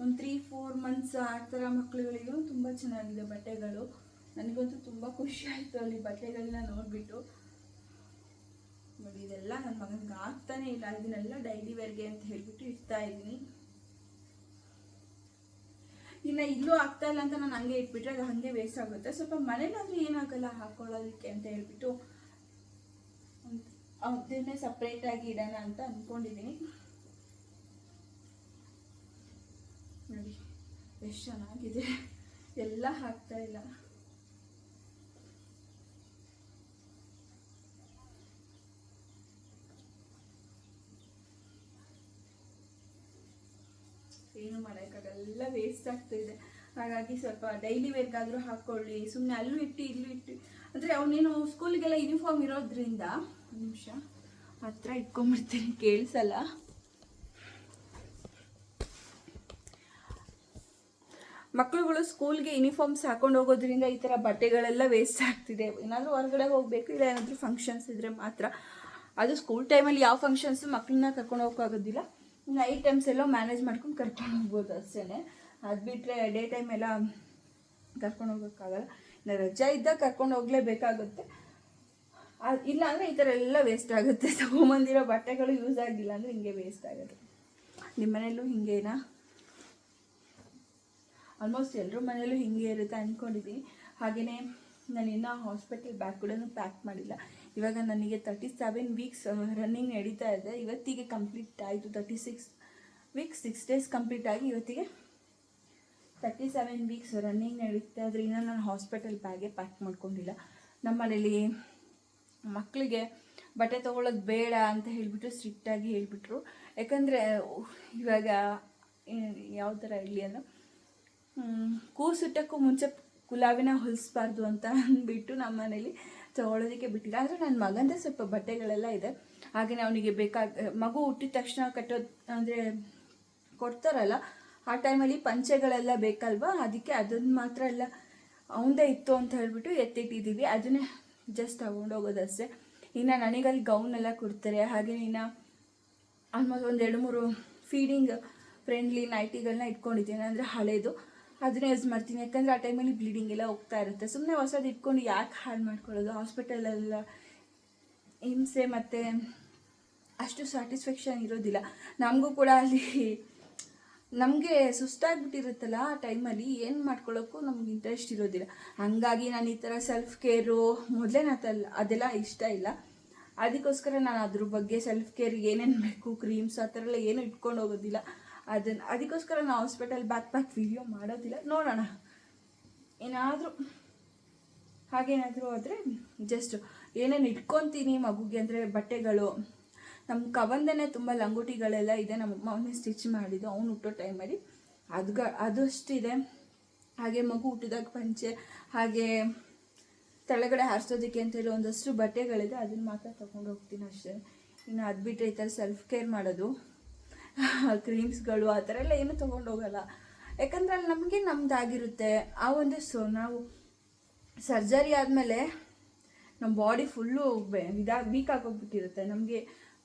ಒಂದು ತ್ರೀ ಫೋರ್ ಮಂತ್ಸ್ ಆ ಥರ ಮಕ್ಕಳುಗಳಿಗೂ ತುಂಬ ಚೆನ್ನಾಗಿದೆ ಬಟ್ಟೆಗಳು. ನನಗಂತೂ ತುಂಬ ಖುಷಿ ಆಯಿತು ಅಲ್ಲಿ ಬಟ್ಟೆಗಳನ್ನ ನೋಡಿಬಿಟ್ಟು. ನೋಡಿ, ಇದೆಲ್ಲ ನನ್ನ ಮಗನಿಗೆ ಆಗ್ತಾನೆ ಇಲ್ಲ. ಇದನ್ನೆಲ್ಲ ಡೈಲಿ ವೇರ್ಗೆ ಅಂತ ಹೇಳ್ಬಿಟ್ಟು ಇಡ್ತಾ ಇದ್ದೀನಿ. ಇನ್ನು ಇಲ್ಲೂ ಆಗ್ತಾ ಇಲ್ಲ ಅಂತ ನಾನು ಹಂಗೆ ಇಟ್ಬಿಟ್ರೆ ಅದು ಹಾಗೆ ವೇಸ್ಟ್ ಆಗುತ್ತೆ. ಸ್ವಲ್ಪ ಮನೇಲಾದರೂ ಏನಾಗಲ್ಲ, ಹಾಕೊಳ್ಳೋದಕ್ಕೆ ಅಂತ ಹೇಳ್ಬಿಟ್ಟು ಅದನ್ನೇ ಸಪ್ರೇಟಾಗಿ ಇಡೋಣ ಅಂತ ಅಂದ್ಕೊಂಡಿದ್ದೀನಿ ನೋಡಿ, ಎಷ್ಟು ಚೆನ್ನಾಗಿದೆ. ಎಲ್ಲ ಹಾಕ್ತಾ ಇಲ್ಲ. ಏನು ಮಾಡೋಕ್ಕಾಗಲ್ಲ ಎಲ್ಲ ವೇಸ್ಟ್ ಆಗ್ತಾಯಿದೆ ಹಾಗಾಗಿ ಸ್ವಲ್ಪ ಡೈಲಿ ವೇರ್ಗಾದರೂ ಹಾಕ್ಕೊಳ್ಳಿ ಸುಮ್ಮನೆ ಅಲ್ಲೂ ಇಟ್ಟು, ಇಲ್ಲೂ ಇಟ್ಟು. ಅಂದರೆ ಅವನೇನು ಸ್ಕೂಲಿಗೆಲ್ಲ ಯೂನಿಫಾರ್ಮ್ ಇರೋದ್ರಿಂದ ನಿಮಿಷ? ಹತ್ರ ಇಟ್ಕೊಂಡ್ಬಿಡ್ತೀನಿ, ಕೇಳಿಸಲ್ಲ. ಮಕ್ಕಳುಗಳು ಸ್ಕೂಲ್ಗೆ ಯೂನಿಫಾರ್ಮ್ಸ್ ಹಾಕೊಂಡು ಹೋಗೋದ್ರಿಂದ ಈ ಥರ ಬಟ್ಟೆಗಳೆಲ್ಲ ವೇಸ್ಟ್ ಆಗ್ತಿದೆ. ಏನಾದರೂ ಹೊರಗಡೆ ಹೋಗಬೇಕು, ಇಲ್ಲ ಏನಾದರೂ ಫಂಕ್ಷನ್ಸ್ ಇದ್ದರೆ ಮಾತ್ರ. ಅದು ಸ್ಕೂಲ್ ಟೈಮಲ್ಲಿ ಯಾವ ಫಂಕ್ಷನ್ಸು ಮಕ್ಕಳನ್ನ ಕರ್ಕೊಂಡು ಹೋಗೋಕ್ಕಾಗೋದಿಲ್ಲ. ನೈಟ್ ಟೈಮ್ಸ್ ಎಲ್ಲ ಮ್ಯಾನೇಜ್ ಮಾಡ್ಕೊಂಡು ಕರ್ಕೊಂಡು ಹೋಗ್ಬೋದು ಅಷ್ಟೇ ಅದು ಬಿಟ್ಟರೆ ಡೇ ಟೈಮ್ ಎಲ್ಲ ಕರ್ಕೊಂಡು ಹೋಗೋಕ್ಕಾಗಲ್ಲ. ರಜಾ ಇದ್ದಾಗ ಕರ್ಕೊಂಡು ಹೋಗಲೇಬೇಕಾಗುತ್ತೆ ಇಲ್ಲ ಅಂದರೆ ಈ ಥರ ಎಲ್ಲ ವೇಸ್ಟ್ ಆಗುತ್ತೆ. [LAUGHS] ತಗೊಂಬಂದಿರೋ ಬಟ್ಟೆಗಳು ಯೂಸ್ ಆಗಿಲ್ಲ ಅಂದರೆ ಹಿಂಗೆ ವೇಸ್ಟ್ ಆಗುತ್ತೆ. ನಿಮ್ಮ ಮನೇಲೂ ಹಿಂಗೇನಾ? ಆಲ್ಮೋಸ್ಟ್ ಎಲ್ಲರ ಮನೇಲೂ ಹಿಂಗೆ ಇರುತ್ತೆ ಅಂದ್ಕೊಂಡಿದ್ದೀನಿ ಹಾಗೆಯೇ ನಾನು ಇನ್ನೂ ಹಾಸ್ಪಿಟಲ್ ಬ್ಯಾಗ್ ಕೂಡ ಪ್ಯಾಕ್ ಮಾಡಿಲ್ಲ. ಇವಾಗ ನನಗೆ ತರ್ಟಿ ಸೆವೆನ್ ವೀಕ್ಸ್ ರನ್ನಿಂಗ್ ನಡೀತಾ ಇದೆ. ಇವತ್ತಿಗೆ ಕಂಪ್ಲೀಟ್ ಆಯಿತು. Thirty six weeks six days complete ಆಗಿ ಇವತ್ತಿಗೆ ತರ್ಟಿ ಸೆವೆನ್ ವೀಕ್ಸ್ ರನ್ನಿಂಗ್ ನಡೀತಾ ಇನ್ನೂ ನಾನು ಹಾಸ್ಪಿಟಲ್ ಬ್ಯಾಗೆ ಪ್ಯಾಕ್ ಮಾಡ್ಕೊಂಡಿಲ್ಲ. ನಮ್ಮ ಮನೇಲಿ ಮಕ್ಕಳಿಗೆ ಬಟ್ಟೆ ತೊಗೊಳ್ಳೋದು ಬೇಡ ಅಂತ ಹೇಳಿಬಿಟ್ಟು ಸ್ಟ್ರಿಕ್ಟಾಗಿ ಹೇಳಿಬಿಟ್ರು. ಯಾಕಂದರೆ, ಇವಾಗ ಯಾವ ಥರ ಹೇಳಿ ಅನ್ನೋ ಕೂಸುಟ್ಟಕ್ಕೂ ಮುಂಚೆ ಗುಲಾಬಿನ ಹೊಲಿಸ್ಬಾರ್ದು ಅಂತ ಅಂದ್ಬಿಟ್ಟು ನಮ್ಮ ಮನೇಲಿ ತೊಗೊಳೋದಕ್ಕೆ ಬಿಟ್ಟಿಲ್ಲ. ಆದರೆ ನನ್ನ ಮಗಂದ್ರೆ ಸ್ವಲ್ಪ ಬಟ್ಟೆಗಳೆಲ್ಲ ಇದೆ. ಹಾಗೆಯೇ ಅವನಿಗೆ ಬೇಕಾಗ ಮಗು ಹುಟ್ಟಿದ ತಕ್ಷಣ ಕಟ್ಟೋದು ಅಂದರೆ ಕೊಡ್ತಾರಲ್ಲ, ಆ ಟೈಮಲ್ಲಿ ಪಂಚೆಗಳೆಲ್ಲ ಬೇಕಲ್ವಾ? ಅದಕ್ಕೆ ಅದನ್ನು ಮಾತ್ರ ಎಲ್ಲ ಅವಂದೇ ಇತ್ತು ಅಂತ ಹೇಳ್ಬಿಟ್ಟು ಎತ್ತಿಟ್ಟಿದ್ದೀವಿ ಅದನ್ನೇ ಜಸ್ಟ್ ತಗೊಂಡೋಗೋದಷ್ಟೇ ಇನ್ನು ನನಗಲ್ಲಿ ಗೌನ್ ಎಲ್ಲ ಕೊಡ್ತಾರೆ, ಹಾಗೆ ಇನ್ನು ಆಲ್ಮೋಸ್ಟ್ ಒಂದು ಎರಡು ಮೂರು ಫೀಡಿಂಗ್ ಫ್ರೆಂಡ್ಲಿ ನೈಟಿಗಳನ್ನ ಇಟ್ಕೊಂಡಿದ್ದೀನಿ. ಅಂದರೆ ಹಳೇದು. ಅದನ್ನೇ ಯೂಸ್ ಮಾಡ್ತೀನಿ. ಯಾಕಂದರೆ ಆ ಟೈಮಲ್ಲಿ ಬ್ಲೀಡಿಂಗ್ ಎಲ್ಲ ಹೋಗ್ತಾ ಇರುತ್ತೆ. ಸುಮ್ಮನೆ ಹೊಸದು ಇಟ್ಕೊಂಡು ಯಾಕೆ ಹಾಳು ಮಾಡ್ಕೊಳ್ಳೋದು? ಹಾಸ್ಪಿಟಲೆಲ್ಲ ಹಿಂಸೆ ಮತ್ತು ಅಷ್ಟು ಸ್ಯಾಟಿಸ್ಫ್ಯಾಕ್ಷನ್ ಇರೋದಿಲ್ಲ. ನಮಗೂ ಕೂಡ ಅಲ್ಲಿ ನಮಗೆ ಸುಸ್ತಾಗ್ಬಿಟ್ಟಿರುತ್ತಲ್ಲ ಆ ಟೈಮಲ್ಲಿ ಏನು ಮಾಡ್ಕೊಳ್ಳೋಕ್ಕೂ ನಮ್ಗೆ ಇಂಟ್ರೆಸ್ಟ್ ಇರೋದಿಲ್ಲ. ಹಾಗಾಗಿ ನಾನು ಈ ಥರ ಸೆಲ್ಫ್ ಕೇರು ಮೊದಲೇ ಅದೆಲ್ಲ ಇಷ್ಟ ಇಲ್ಲ. ಅದಕ್ಕೋಸ್ಕರ ನಾನು ಅದ್ರ ಬಗ್ಗೆ ಸೆಲ್ಫ್ ಕೇರ್ ಏನೇನು ಬೇಕು ಕ್ರೀಮ್ಸ್ ಆ ಥರ ಎಲ್ಲ ಏನೂ ಇಟ್ಕೊಂಡು ಹೋಗೋದಿಲ್ಲ. ಅದನ್ನು ಅದಕ್ಕೋಸ್ಕರ ನಾನು ಹಾಸ್ಪಿಟಲ್ ಬ್ಯಾಕ್ ಪ್ಯಾಕ್ ವಿಡಿಯೋ ಮಾಡೋದಿಲ್ಲ. ನೋಡೋಣ. ಏನಾದರೂ, ಹಾಗೇನಾದರೂ ಆದರೆ ಜಸ್ಟ್ ಏನೇನು ಇಟ್ಕೊತೀನಿ ಮಗುಗೆ ಅಂದರೆ ಬಟ್ಟೆಗಳು ನಮ್ಮ ಕವಂದನೇ ತುಂಬ ಲಂಗೋಟಿಗಳೆಲ್ಲ ಇದೆ, ನಮ್ಮ ಅವನೇ ಸ್ಟಿಚ್ ಮಾಡಿದ್ದು, ಅವ್ನು ಹುಟ್ಟೋ ಟೈಮಲ್ಲಿ ಅದ್ಗ, ಅದಷ್ಟಿದೆ. ಹಾಗೆ ಮಗು ಹುಟ್ಟಿದಾಗ ಪಂಚೆ, ಹಾಗೆ ತಳಗಡೆ ಹಾರಿಸೋದಕ್ಕೆ ಅಂತೇಳಿ ಒಂದಷ್ಟು ಬಟ್ಟೆಗಳಿದೆ, ಅದನ್ನು ಮಾತ್ರ ತೊಗೊಂಡು ಹೋಗ್ತೀನಿ ಅಷ್ಟೇ. ಇನ್ನು ಅದು ಬಿಟ್ಟರೆ ಈ ಥರ ಸೆಲ್ಫ್ ಕೇರ್ ಮಾಡೋದು ಕ್ರೀಮ್ಸ್ಗಳು ಆ ಥರ ಎಲ್ಲ ಏನೂ ತೊಗೊಂಡು ಹೋಗಲ್ಲ. ಯಾಕಂದ್ರೆ ಅಲ್ಲಿ ನಮಗೆ ನಮ್ದಾಗಿರುತ್ತೆ. ಆ ಒಂದು ಸೊ, ನಾವು ಸರ್ಜರಿ ಆದಮೇಲೆ ನಮ್ಮ ಬಾಡಿ ಫುಲ್ಲು ಇದಾಗಿ ವೀಕ್ ಆಗೋಗ್ಬಿಟ್ಟಿರುತ್ತೆ ನಮಗೆ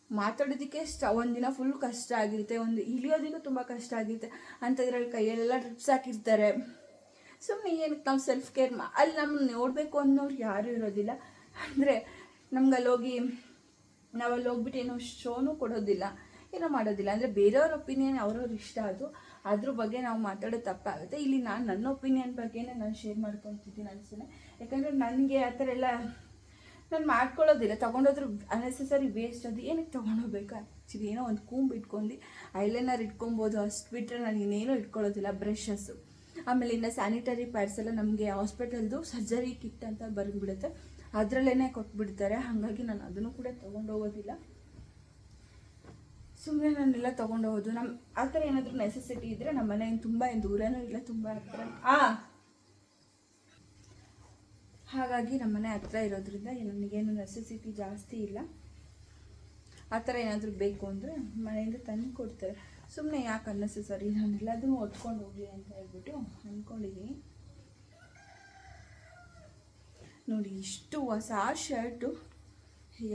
ಮಾತಾಡೋದಕ್ಕೆ ಒಂದಿನ ಫುಲ್ ಕಷ್ಟ ಆಗಿರುತ್ತೆ, ಒಂದು ಇಳಿಯೋದಕ್ಕೂ ತುಂಬ ಕಷ್ಟ ಆಗಿರುತ್ತೆ. ಅಂಥದ್ರಲ್ಲಿ ಕೈಯಲ್ಲೆಲ್ಲ ಡ್ರಿಪ್ಸ್ ಹಾಕಿರ್ತಾರೆ. ಸುಮ್ಮನೆ ಏನಕ್ಕೆ ನಾವು ಸೆಲ್ಫ್ ಕೇರ್ ಮಾ, ಅಲ್ಲಿ ನಮ್ಮನ್ನು ನೋಡಬೇಕು ಅನ್ನೋರು ಯಾರೂ ಇರೋದಿಲ್ಲ. ಅಂದರೆ ನಮ್ಗೆ ಅಲ್ಲಿ ಹೋಗಿ ನಾವು ಅಲ್ಲಿ ಹೋಗ್ಬಿಟ್ಟು ಏನೋ ಶೋನು ಕೊಡೋದಿಲ್ಲ, ಏನೋ ಮಾಡೋದಿಲ್ಲ. ಅಂದರೆ ಬೇರೆಯವ್ರ ಒಪಿನಿಯನ್ ಅವ್ರವ್ರ ಇಷ್ಟ ಅದು. ಅದ್ರ ಬಗ್ಗೆ ನಾವು ಮಾತಾಡೋದು ತಪ್ಪಾಗುತ್ತೆ. ಇಲ್ಲಿ ನಾನು ನನ್ನ ಒಪಿನಿಯನ್ ಬಗ್ಗೆನೇ ನಾನು ಶೇರ್ ಮಾಡ್ಕೊತಿದ್ದೀನಿ ಅನಿಸ್ತೇನೆ ಯಾಕಂದರೆ ನನಗೆ ಆ ಥರ ಎಲ್ಲ ನಾನು ಮಾಡ್ಕೊಳ್ಳೋದಿಲ್ಲ. ತೊಗೊಂಡೋದ್ರು ಅನ್ನೆಸೆಸರಿ ವೇಸ್ಟ್ ಅದು ಏನಕ್ಕೆ ತೊಗೊಂಡೋಗ್ಬೇಕು? ಆ್ಯಕ್ಚುಲಿ ಏನೋ ಒಂದು ಕೂಂಬ್ ಇಟ್ಕೊಂಡು ಐಲೈನರ್ ಇಟ್ಕೊಬೋದು, ಅಷ್ಟು ಬಿಟ್ಟರೆ ನಾನು ಇನ್ನೇನು ಇಟ್ಕೊಳ್ಳೋದಿಲ್ಲ ಬ್ರಷಸ್ಸು ಆಮೇಲೆ ಇನ್ನು ಸ್ಯಾನಿಟರಿ ಪ್ಯಾಡ್ಸ್ ಎಲ್ಲ ನಮಗೆ ಹಾಸ್ಪಿಟಲ್ದು ಸರ್ಜರಿ ಕಿಟ್ ಅಂತ ಬರೆದ್ಬಿಡುತ್ತೆ. ಅದರಲ್ಲೇ ಕೊಟ್ಬಿಡ್ತಾರೆ. ಹಾಗಾಗಿ ನಾನು ಅದನ್ನು ಕೂಡ ತೊಗೊಂಡೋಗೋದಿಲ್ಲ. ಸುಮ್ಮನೆ ನಾನೆಲ್ಲ ತೊಗೊಂಡೋಗೋದು. ನಮ್ಮ ಆ ಥರ ಏನಾದರೂ ನೆಸೆಸಿಟಿ ಇದ್ದರೆ ನಮ್ಮ ಮನೆಯಿಂದ ತುಂಬ ಏನು ದೂರನೂ ಇಲ್ಲ, ತುಂಬ ಹತ್ರ. ಆ ಹಾಗಾಗಿ ನಮ್ಮನೆ ಹತ್ರ ಇರೋದ್ರಿಂದ ನನಗೇನು ನೆಸೆಸಿಟಿ ಜಾಸ್ತಿ ಇಲ್ಲ. ಆ ಥರ ಏನಾದರೂ ಬೇಕು ಅಂದರೆ ಮನೆಯಿಂದ ತಂದು ಕೊಡ್ತಾರೆ. ಸುಮ್ಮನೆ ಯಾಕೆ ಅನ್ನೆಸೆಸರಿ ನಾನು ಎಲ್ಲದನ್ನೂ ಹೊತ್ಕೊಂಡು ಹೋಗಲಿ ಅಂತ ಹೇಳ್ಬಿಟ್ಟು ಅಂದ್ಕೊಂಡಿದ್ದೀನಿ ನೋಡಿ, ಇಷ್ಟು ಹೊಸ ಶರ್ಟು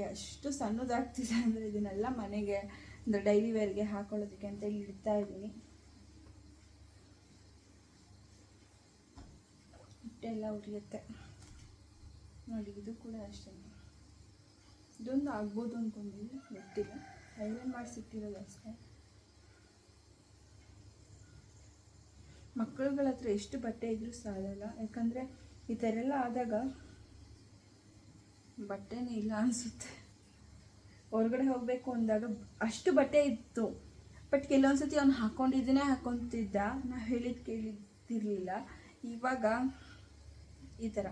ಎಷ್ಟು ಸಣ್ಣದಾಗ್ತಿದೆ ಅಂದರೆ ಇದನ್ನೆಲ್ಲ ಮನೆಗೆ ಅಂದರೆ ಡೈಲಿ ವೇರ್ಗೆ ಹಾಕೊಳ್ಳೋದಕ್ಕೆ ಅಂತ ಇಡ್ತಾ ಇದ್ದೀನಿ. ಇಷ್ಟೆಲ್ಲ ಉರಿಯುತ್ತೆ. ನೋಡಿ, ಇದು ಕೂಡ ಅಷ್ಟೇ. ಇದೊಂದು ಆಗ್ಬೋದು ಅಂದ್ಕೊಂಡಿದ್ದೀನಿ ಗೊತ್ತಿಲ್ಲ. ಐರನ್ ಮಾಡಿಸಿಟ್ಟಿರೋದು ಅಷ್ಟೇ. ಮಕ್ಕಳುಗಳ ಹತ್ರ ಎಷ್ಟು ಬಟ್ಟೆ ಇದ್ರೂ ಸಾಲಲ್ಲ. ಯಾಕಂದರೆ ಈ ಥರ ಎಲ್ಲ ಆದಾಗ ಬಟ್ಟೆನೇ ಇಲ್ಲ ಅನಿಸುತ್ತೆ. ಹೊರಗಡೆ ಹೋಗಬೇಕು ಅಂದಾಗ ಅಷ್ಟು ಬಟ್ಟೆ ಇತ್ತು. ಬಟ್ ಕೆಲವೊಂದ್ಸತಿ ಅವ್ನು ಹಾಕೊಂಡಿದ್ದನ್ನೇ ಹಾಕೊತಿದ್ದ. ನಾವು ಹೇಳಿದ್ದು ಕೇಳಿದ್ದಿರಲಿಲ್ಲ. ಇವಾಗ ಈ ಥರ.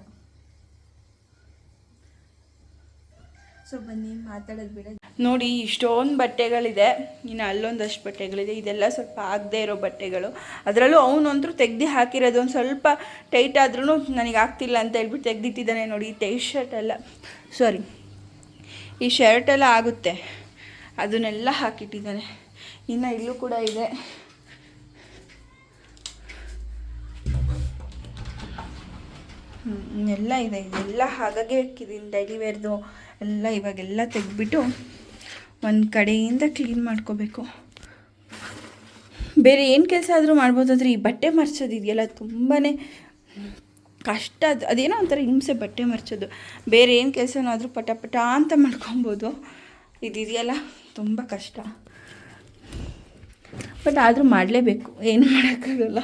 ಸೊ ಬನ್ನಿ, ಮಾತಾಡೋದು ಬಿಡ. ನೋಡಿ, ಇಷ್ಟೊಂದು ಬಟ್ಟೆಗಳಿದೆ. ಇನ್ನು ಅಲ್ಲೊಂದಷ್ಟು ಬಟ್ಟೆಗಳಿದೆ. ಇದೆಲ್ಲ ಸ್ವಲ್ಪ ಆಗದೆ ಇರೋ ಬಟ್ಟೆಗಳು. ಅದರಲ್ಲೂ ಅವನಂತರೂ ತೆಗ್ದು ಹಾಕಿರೋದು. ಒಂದು ಸ್ವಲ್ಪ ಟೈಟ್ ಆದ್ರೂ ನನಗೆ ಆಗ್ತಿಲ್ಲ ಅಂತ ಹೇಳ್ಬಿಟ್ಟು ತೆಗ್ದಿಟ್ಟಿದ್ದಾನೆ ನೋಡಿ ಟೈ ಶರ್ಟ್ ಎಲ್ಲ. ಸಾರಿ ಈ ಶರ್ಟ್ ಎಲ್ಲ ಆಗುತ್ತೆ. ಅದನ್ನೆಲ್ಲ ಹಾಕಿಟ್ಟಿದ್ದಾನೆ. ಇನ್ನು ಇಲ್ಲೂ ಕೂಡ ಇದೆ. ಎಲ್ಲ ಇದೆ. ಇದೆಲ್ಲ ಹಾಗಾಗಿ ಹಾಕಿದ್ದೀನಿ ಡೈಲಿ ವೇರ್ದು ಎಲ್ಲ ಇವಾಗೆಲ್ಲ ತೆಗೆದ್ಬಿಟ್ಟು ಒಂದು ಕಡೆಯಿಂದ ಕ್ಲೀನ್ ಮಾಡ್ಕೋಬೇಕು. ಬೇರೆ ಏನು ಕೆಲಸ ಆದರೂ ಮಾಡ್ಬೋದಾದ್ರೆ ಈ ಬಟ್ಟೆ ಮರ್ಚೋದು ಇದೆಯಲ್ಲ ತುಂಬಾ ಕಷ್ಟ. ಅದು ಅದೇನೋ ಒಂಥರ ಹಿಂಸೆ ಬಟ್ಟೆ ಮರ್ಚೋದು. ಬೇರೆ ಏನು ಕೆಲಸನಾದರೂ ಪಟ ಪಟ ಅಂತ ಮಾಡ್ಕೊಬೋದು. ಇದಿದೆಯಲ್ಲ ತುಂಬ ಕಷ್ಟ. ಬಟ್ ಆದರೂ ಮಾಡಲೇಬೇಕು, ಏನು ಮಾಡೋಕ್ಕಾಗಲ್ಲ.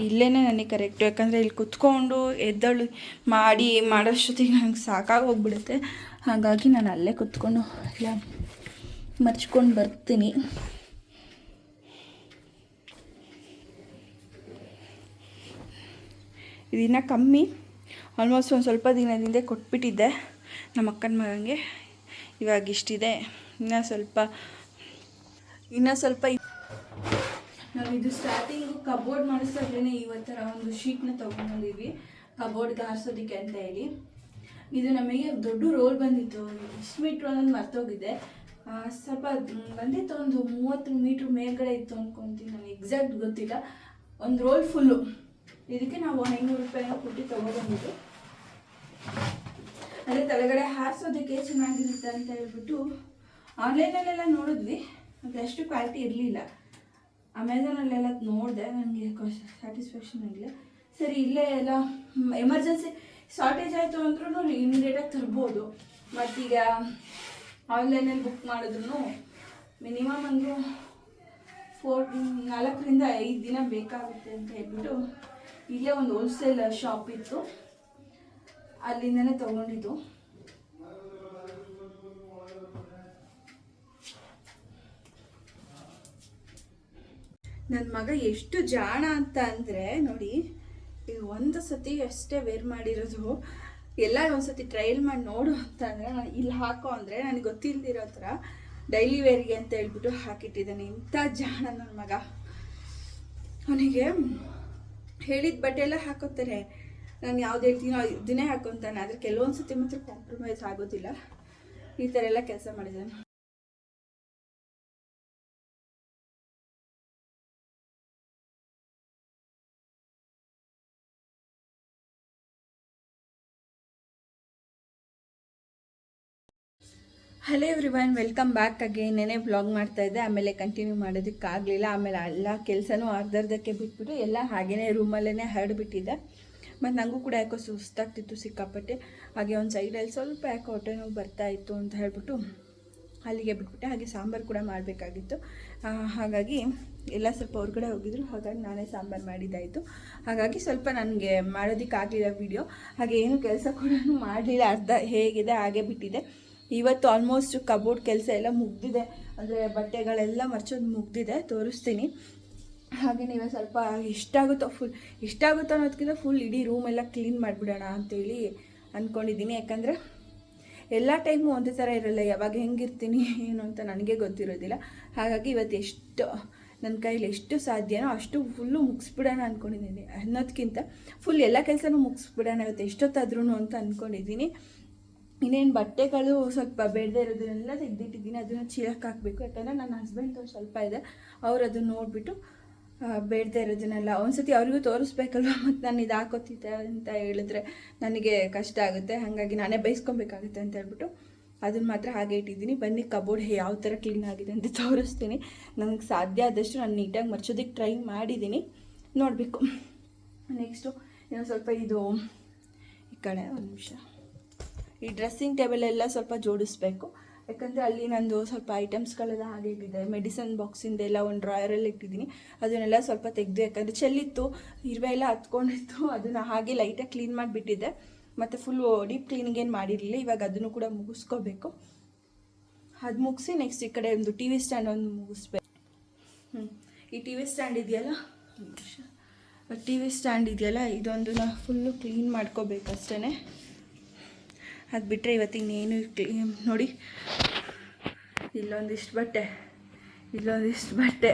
ಇಲ್ಲೇ ನನಗೆ ಕರೆಕ್ಟು ಯಾಕಂದರೆ ಇಲ್ಲಿ ಕುತ್ಕೊಂಡು ಎದ್ದಳು ಮಾಡಿ ಮಾಡೋಷ್ಟೊತ್ತಿಗೆ ನಂಗೆ ಸಾಕಾಗಿ ಹೋಗ್ಬಿಡುತ್ತೆ ಹಾಗಾಗಿ ನಾನು ಅಲ್ಲೇ ಕುತ್ಕೊಂಡು ಎಲ್ಲ ಮರ್ಚ್ಕೊಂಡು ಬರ್ತೀನಿ. ಇದನ್ನ ಕಮ್ಮಿ. ಆಲ್ಮೋಸ್ಟ್ ಒಂದು ಸ್ವಲ್ಪ ದಿನದಿಂದ ಕೊಟ್ಬಿಟ್ಟಿದ್ದೆ. ನಮ್ಮ ಅಕ್ಕನ ಮಗನಿಗೆ ಇವಾಗ ಇಷ್ಟಿದೆ. ಇನ್ನೂ ಸ್ವಲ್ಪ ಇನ್ನೂ ಸ್ವಲ್ಪ ನಾವು ಇದು ಸ್ಟಾರ್ಟಿಂಗು ಕಬೋರ್ಡ್ ಮಾಡಿಸೋದ್ರೇ ಇವತ್ತರ ಒಂದು ಶೀಟ್ನ ತೊಗೊಂಡಿದ್ವಿ ಕಬೋರ್ಡ್ಗೆ ಹಾರಿಸೋದಕ್ಕೆ ಅಂತ ಹೇಳಿ. ಇದು ನಮಗೆ ದೊಡ್ಡ ರೋಲ್ ಬಂದಿತ್ತು. ಇಷ್ಟು ಮೀಟ್ರ್ ಅನ್ನೋದು ಮರ್ತೋಗಿದೆ. ಸ್ವಲ್ಪ ಬಂದಿತ್ತು ಒಂದು ಮೂವತ್ತು ಮೀಟ್ರ್ ಮೇಲ್ಗಡೆ ಇತ್ತು ಅಂದ್ಕೊತೀನಿ ನನಗೆ ಎಕ್ಸಾಕ್ಟ್ ಗೊತ್ತಿಲ್ಲ. ಒಂದು ರೋಲ್ ಫುಲ್ಲು ಇದಕ್ಕೆ ನಾವು ಐನೂರು ರೂಪಾಯಿನ ಕೊಟ್ಟು ತೊಗೊಬಂದಿದ್ದು ಅದೇ ತಲೆಗಡೆ ಹಾರಿಸೋದಕ್ಕೆ ಚೆನ್ನಾಗಿರುತ್ತೆ ಅಂತ ಹೇಳ್ಬಿಟ್ಟು ಆನ್ಲೈನಲ್ಲೆಲ್ಲ ನೋಡಿದ್ವಿ. ಅದು ಕ್ವಾಲಿಟಿ ಇರಲಿಲ್ಲ. ಅಮೆಝಾನಲ್ಲೆಲ್ಲ ನೋಡಿದೆ ನನಗೆ ಸ್ಯಾಟಿಸ್ಫ್ಯಾಕ್ಷನ್ ಆಗಿಲ್ಲ ಸರಿ, ಇಲ್ಲೇ ಎಲ್ಲ ಎಮರ್ಜೆನ್ಸಿ ಶಾರ್ಟೇಜ್ ಆಯಿತು ಅಂದ್ರೂ ಇಮಿಡಿಯೇಟಾಗಿ ತರ್ಬೋದು. ಮತ್ತೀಗ ಆನ್ಲೈನಲ್ಲಿ ಬುಕ್ ಮಾಡಿದ್ರು ಮಿನಿಮಮ್ ಅಂದರೂ ಫೋರ್ ನಾಲ್ಕರಿಂದ ಐದು ದಿನ ಬೇಕಾಗುತ್ತೆ ಅಂತ ಹೇಳ್ಬಿಟ್ಟು ಇಲ್ಲೇ ಒಂದು ಹೋಲ್ಸೇಲ್ ಶಾಪ್ ಇತ್ತು. ಅಲ್ಲಿಂದನೇ ತೊಗೊಂಡಿದ್ದು. ನನ್ನ ಮಗ ಎಷ್ಟು ಜಾಣ ಅಂತ ಅಂದರೆ, ನೋಡಿ, ಈಗ ಒಂದು ಸತಿ ಅಷ್ಟೇ ವೇರ್ ಮಾಡಿರೋದು. ಎಲ್ಲ ಒಂದು ಸತಿ ಟ್ರಯಲ್ ಮಾಡಿ ನೋಡು ಅಂತ ಅಂದರೆ ನಾನು ಇಲ್ಲಿ ಹಾಕೋ ಅಂದರೆ ನನಗೆ ಗೊತ್ತಿಲ್ದಿರೋ ಥರ ಡೈಲಿ ವೇರಿಗೆ ಅಂತ ಹೇಳ್ಬಿಟ್ಟು ಹಾಕಿಟ್ಟಿದ್ದಾನೆ. ಇಂಥ ಜಾಣ ನನ್ನ ಮಗ. ಅವನಿಗೆ ಹೇಳಿದ ಬಟ್ಟೆ ಎಲ್ಲ ಹಾಕೋತಾರೆ. ನಾನು ಯಾವ್ದು ಹೇಳ್ತೀನೋ ಇದನ್ನೇ ಹಾಕೊತಾನೆ ಆದರೆ ಕೆಲವೊಂದು ಸತಿ ಮಾತ್ರ ಕಾಂಪ್ರಮೈಸ್ ಆಗೋದಿಲ್ಲ. ಈ ಥರ ಎಲ್ಲ ಕೆಲಸ ಮಾಡಿದ್ದಾನೆ. Hello everyone welcome back ಆಗಿ ನೆನೆ ವ್ಲಾಗ್ ಮಾಡ್ತಾ ಇದ್ದೆ. ಆಮೇಲೆ ಕಂಟಿನ್ಯೂ ಮಾಡೋದಕ್ಕಾಗಲಿಲ್ಲ ಆಮೇಲೆ ಎಲ್ಲ ಕೆಲಸನೂ ಅರ್ಧರ್ಧಕ್ಕೆ ಬಿಟ್ಬಿಟ್ಟು ಎಲ್ಲ ಹಾಗೇ ರೂಮಲ್ಲೇ ಹರಡಿಬಿಟ್ಟಿದ್ದೆ. ಮತ್ತು ನನಗೂ ಕೂಡ ಯಾಕೋ ಸುಸ್ತಾಗ್ತಿತ್ತು ಸಿಕ್ಕಾಪಟ್ಟೆ. ಹಾಗೆ ಒಂದು ಸೈಡಲ್ಲಿ ಸ್ವಲ್ಪ ಯಾಕೋ ಹೊಟ್ಟೆ ನೋವು ಬರ್ತಾ ಇತ್ತು ಅಂತ ಹೇಳ್ಬಿಟ್ಟು ಅಲ್ಲಿಗೆ ಬಿಟ್ಬಿಟ್ಟೆ. ಹಾಗೆ ಸಾಂಬಾರು ಕೂಡ ಮಾಡಬೇಕಾಗಿತ್ತು. ಹಾಗಾಗಿ ಎಲ್ಲ ಸ್ವಲ್ಪ ಹೊರಗಡೆ ಹೋಗಿದ್ರು. ಹಾಗಾಗಿ ನಾನೇ ಸಾಂಬಾರು ಮಾಡಿದ್ದಾಯಿತು. ಹಾಗಾಗಿ ಸ್ವಲ್ಪ ನನಗೆ ಮಾಡೋದಕ್ಕಾಗಲಿಲ್ಲ ವಿಡಿಯೋ ಹಾಗೆ ಏನು ಕೆಲಸ ಕೂಡ ಮಾಡಲಿಲ್ಲ. ಅರ್ಧ ಹೇಗಿದೆ, ಹಾಗೆ ಬಿಟ್ಟಿದೆ. ಇವತ್ತು ಆಲ್ಮೋಸ್ಟ್ ಕಬೋರ್ಡ್ ಕೆಲಸ ಎಲ್ಲ ಮುಗ್ದಿದೆ. ಅಂದರೆ ಬಟ್ಟೆಗಳೆಲ್ಲ ಮರ್ಚೋದು ಮುಗ್ದಿದೆ. ತೋರಿಸ್ತೀನಿ. ಹಾಗೆ ನೀವು ಸ್ವಲ್ಪ ಇಷ್ಟಾಗುತ್ತೋ ಫುಲ್ ಇಷ್ಟಾಗುತ್ತೋ ಅನ್ನೋದಕ್ಕಿಂತ ಫುಲ್ ಇಡೀ ರೂಮ್ ಎಲ್ಲ ಕ್ಲೀನ್ ಮಾಡಿಬಿಡೋಣ ಅಂತೇಳಿ ಅಂದ್ಕೊಂಡಿದ್ದೀನಿ ಯಾಕಂದರೆ ಎಲ್ಲ ಟೈಮು ಒಂದೇ ಥರ ಇರಲ್ಲ. ಯಾವಾಗ ಹೆಂಗಿರ್ತೀನಿ, ಏನು ಅಂತ ನನಗೆ ಗೊತ್ತಿರೋದಿಲ್ಲ. ಹಾಗಾಗಿ ಇವತ್ತು ಎಷ್ಟು ನನ್ನ ಕೈಲಿ ಎಷ್ಟು ಸಾಧ್ಯನೋ ಅಷ್ಟು ಫುಲ್ಲು ಮುಗಿಸ್ಬಿಡೋಣ ಅಂದ್ಕೊಂಡಿದ್ದೀನಿ ಅನ್ನೋದಕ್ಕಿಂತ ಫುಲ್ ಎಲ್ಲ ಕೆಲಸನೂ ಮುಗಿಸ್ಬಿಡೋಣ ಇವತ್ತು ಎಷ್ಟೊತ್ತಾದ್ರೂ ಅಂತ ಅಂದ್ಕೊಂಡಿದ್ದೀನಿ ಇನ್ನೇನು ಬಟ್ಟೆಗಳು ಸ್ವಲ್ಪ ಬೆಳೆದೇ ಇರೋದನ್ನೆಲ್ಲ ತೆಗೆದಿಟ್ಟಿದ್ದೀನಿ. ಅದನ್ನು ಚೀಲಕ್ಕೆ ಹಾಕಬೇಕು. ಯಾಕಂದರೆ ನನ್ನ ಹಸ್ಬೆಂಡ್ ಸ್ವಲ್ಪ ಇದೆ. ಅವ್ರು ಅದನ್ನು ನೋಡಿಬಿಟ್ಟು ಬೇಡದೇ ಇರೋದನ್ನೆಲ್ಲ ಒಂದ್ಸತಿ ಅವ್ರಿಗೂ ತೋರಿಸ್ಬೇಕಲ್ವ? [LAUGHS] ಮತ್ತು ನಾನು ಇದು ಹಾಕೋತಿದ್ದೆ ಅಂತ ಹೇಳಿದ್ರೆ ನನಗೆ ಕಷ್ಟ ಆಗುತ್ತೆ. ಹಾಗಾಗಿ ನಾನೇ ಬೈಸ್ಕೊಬೇಕಾಗುತ್ತೆ ಅಂತ ಹೇಳ್ಬಿಟ್ಟು ಅದನ್ನು ಮಾತ್ರ ಹಾಗೆ ಇಟ್ಟಿದ್ದೀನಿ. ಬನ್ನಿ, ಕಬೋರ್ಡ್ ಯಾವ ಥರ ಕ್ಲೀನ್ ಆಗಿದೆ ಅಂತ ತೋರಿಸ್ತೀನಿ. ನನಗೆ ಸಾಧ್ಯ ಆದಷ್ಟು ನಾನು ನೀಟಾಗಿ ಮರ್ಚೋದಕ್ಕೆ ಟ್ರೈ ಮಾಡಿದ್ದೀನಿ ನೋಡಬೇಕು. ನೆಕ್ಸ್ಟು [LAUGHS] ಇನ್ನೊಂದು ಸ್ವಲ್ಪ ಇದು, ಈ ಕಡೆ ಒಂದು ನಿಮಿಷ. ಈ ಡ್ರೆಸ್ಸಿಂಗ್ ಟೇಬಲ್ ಎಲ್ಲ ಸ್ವಲ್ಪ ಜೋಡಿಸ್ಬೇಕು. ಯಾಕಂದರೆ ಅಲ್ಲಿ ನಂದು ಸ್ವಲ್ಪ ಐಟಮ್ಸ್ಗಳೆಲ್ಲ ಹಾಗೆ ಇದೆ. ಮೆಡಿಸನ್ ಬಾಕ್ಸಿಂದ ಎಲ್ಲ ಒಂದು ಡ್ರಾಯರಲ್ಲಿ ಇಟ್ಟಿದ್ದೀನಿ. ಅದನ್ನೆಲ್ಲ ಸ್ವಲ್ಪ ತೆಗೆದು, ಯಾಕಂದರೆ ಚೆಲ್ಲಿತ್ತು, ಇರುವೆ ಎಲ್ಲ ಹತ್ಕೊಂಡಿತ್ತು. [LAUGHS] ಅದನ್ನು ಹಾಗೆ ಲೈಟಾಗಿ ಕ್ಲೀನ್ ಮಾಡಿಬಿಟ್ಟಿದ್ದೆ. ಮತ್ತು ಫುಲ್ಲು ಡೀಪ್ ಕ್ಲೀನಿಂಗ್ ಏನು ಮಾಡಿರಲಿಲ್ಲ. ಇವಾಗ ಅದನ್ನು ಕೂಡ ಮುಗಿಸ್ಕೋಬೇಕು. ಅದು ಮುಗಿಸಿ ನೆಕ್ಸ್ಟ್ ಈ ಕಡೆ ಒಂದು ಟಿ ವಿ ಸ್ಟ್ಯಾಂಡ್ ಒಂದು ಮುಗಿಸ್ಬೇಕು. ಹ್ಞೂ ಈ ಟಿ ವಿ ಸ್ಟ್ಯಾಂಡ್ ಇದೆಯಲ್ಲ? ಟಿ ವಿ ಸ್ಟ್ಯಾಂಡ್ ಇದೆಯಲ್ಲ? ಇದೊಂದು ಫುಲ್ಲು ಕ್ಲೀನ್ ಮಾಡ್ಕೋಬೇಕಷ್ಟೇ ಅದು ಬಿಟ್ಟರೆ ಇವತ್ತಿಗೇನು ನೋಡಿ ಇಲ್ಲೊಂದಿಷ್ಟು ಬಟ್ಟೆ ಇಲ್ಲೊಂದಿಷ್ಟು ಬಟ್ಟೆ.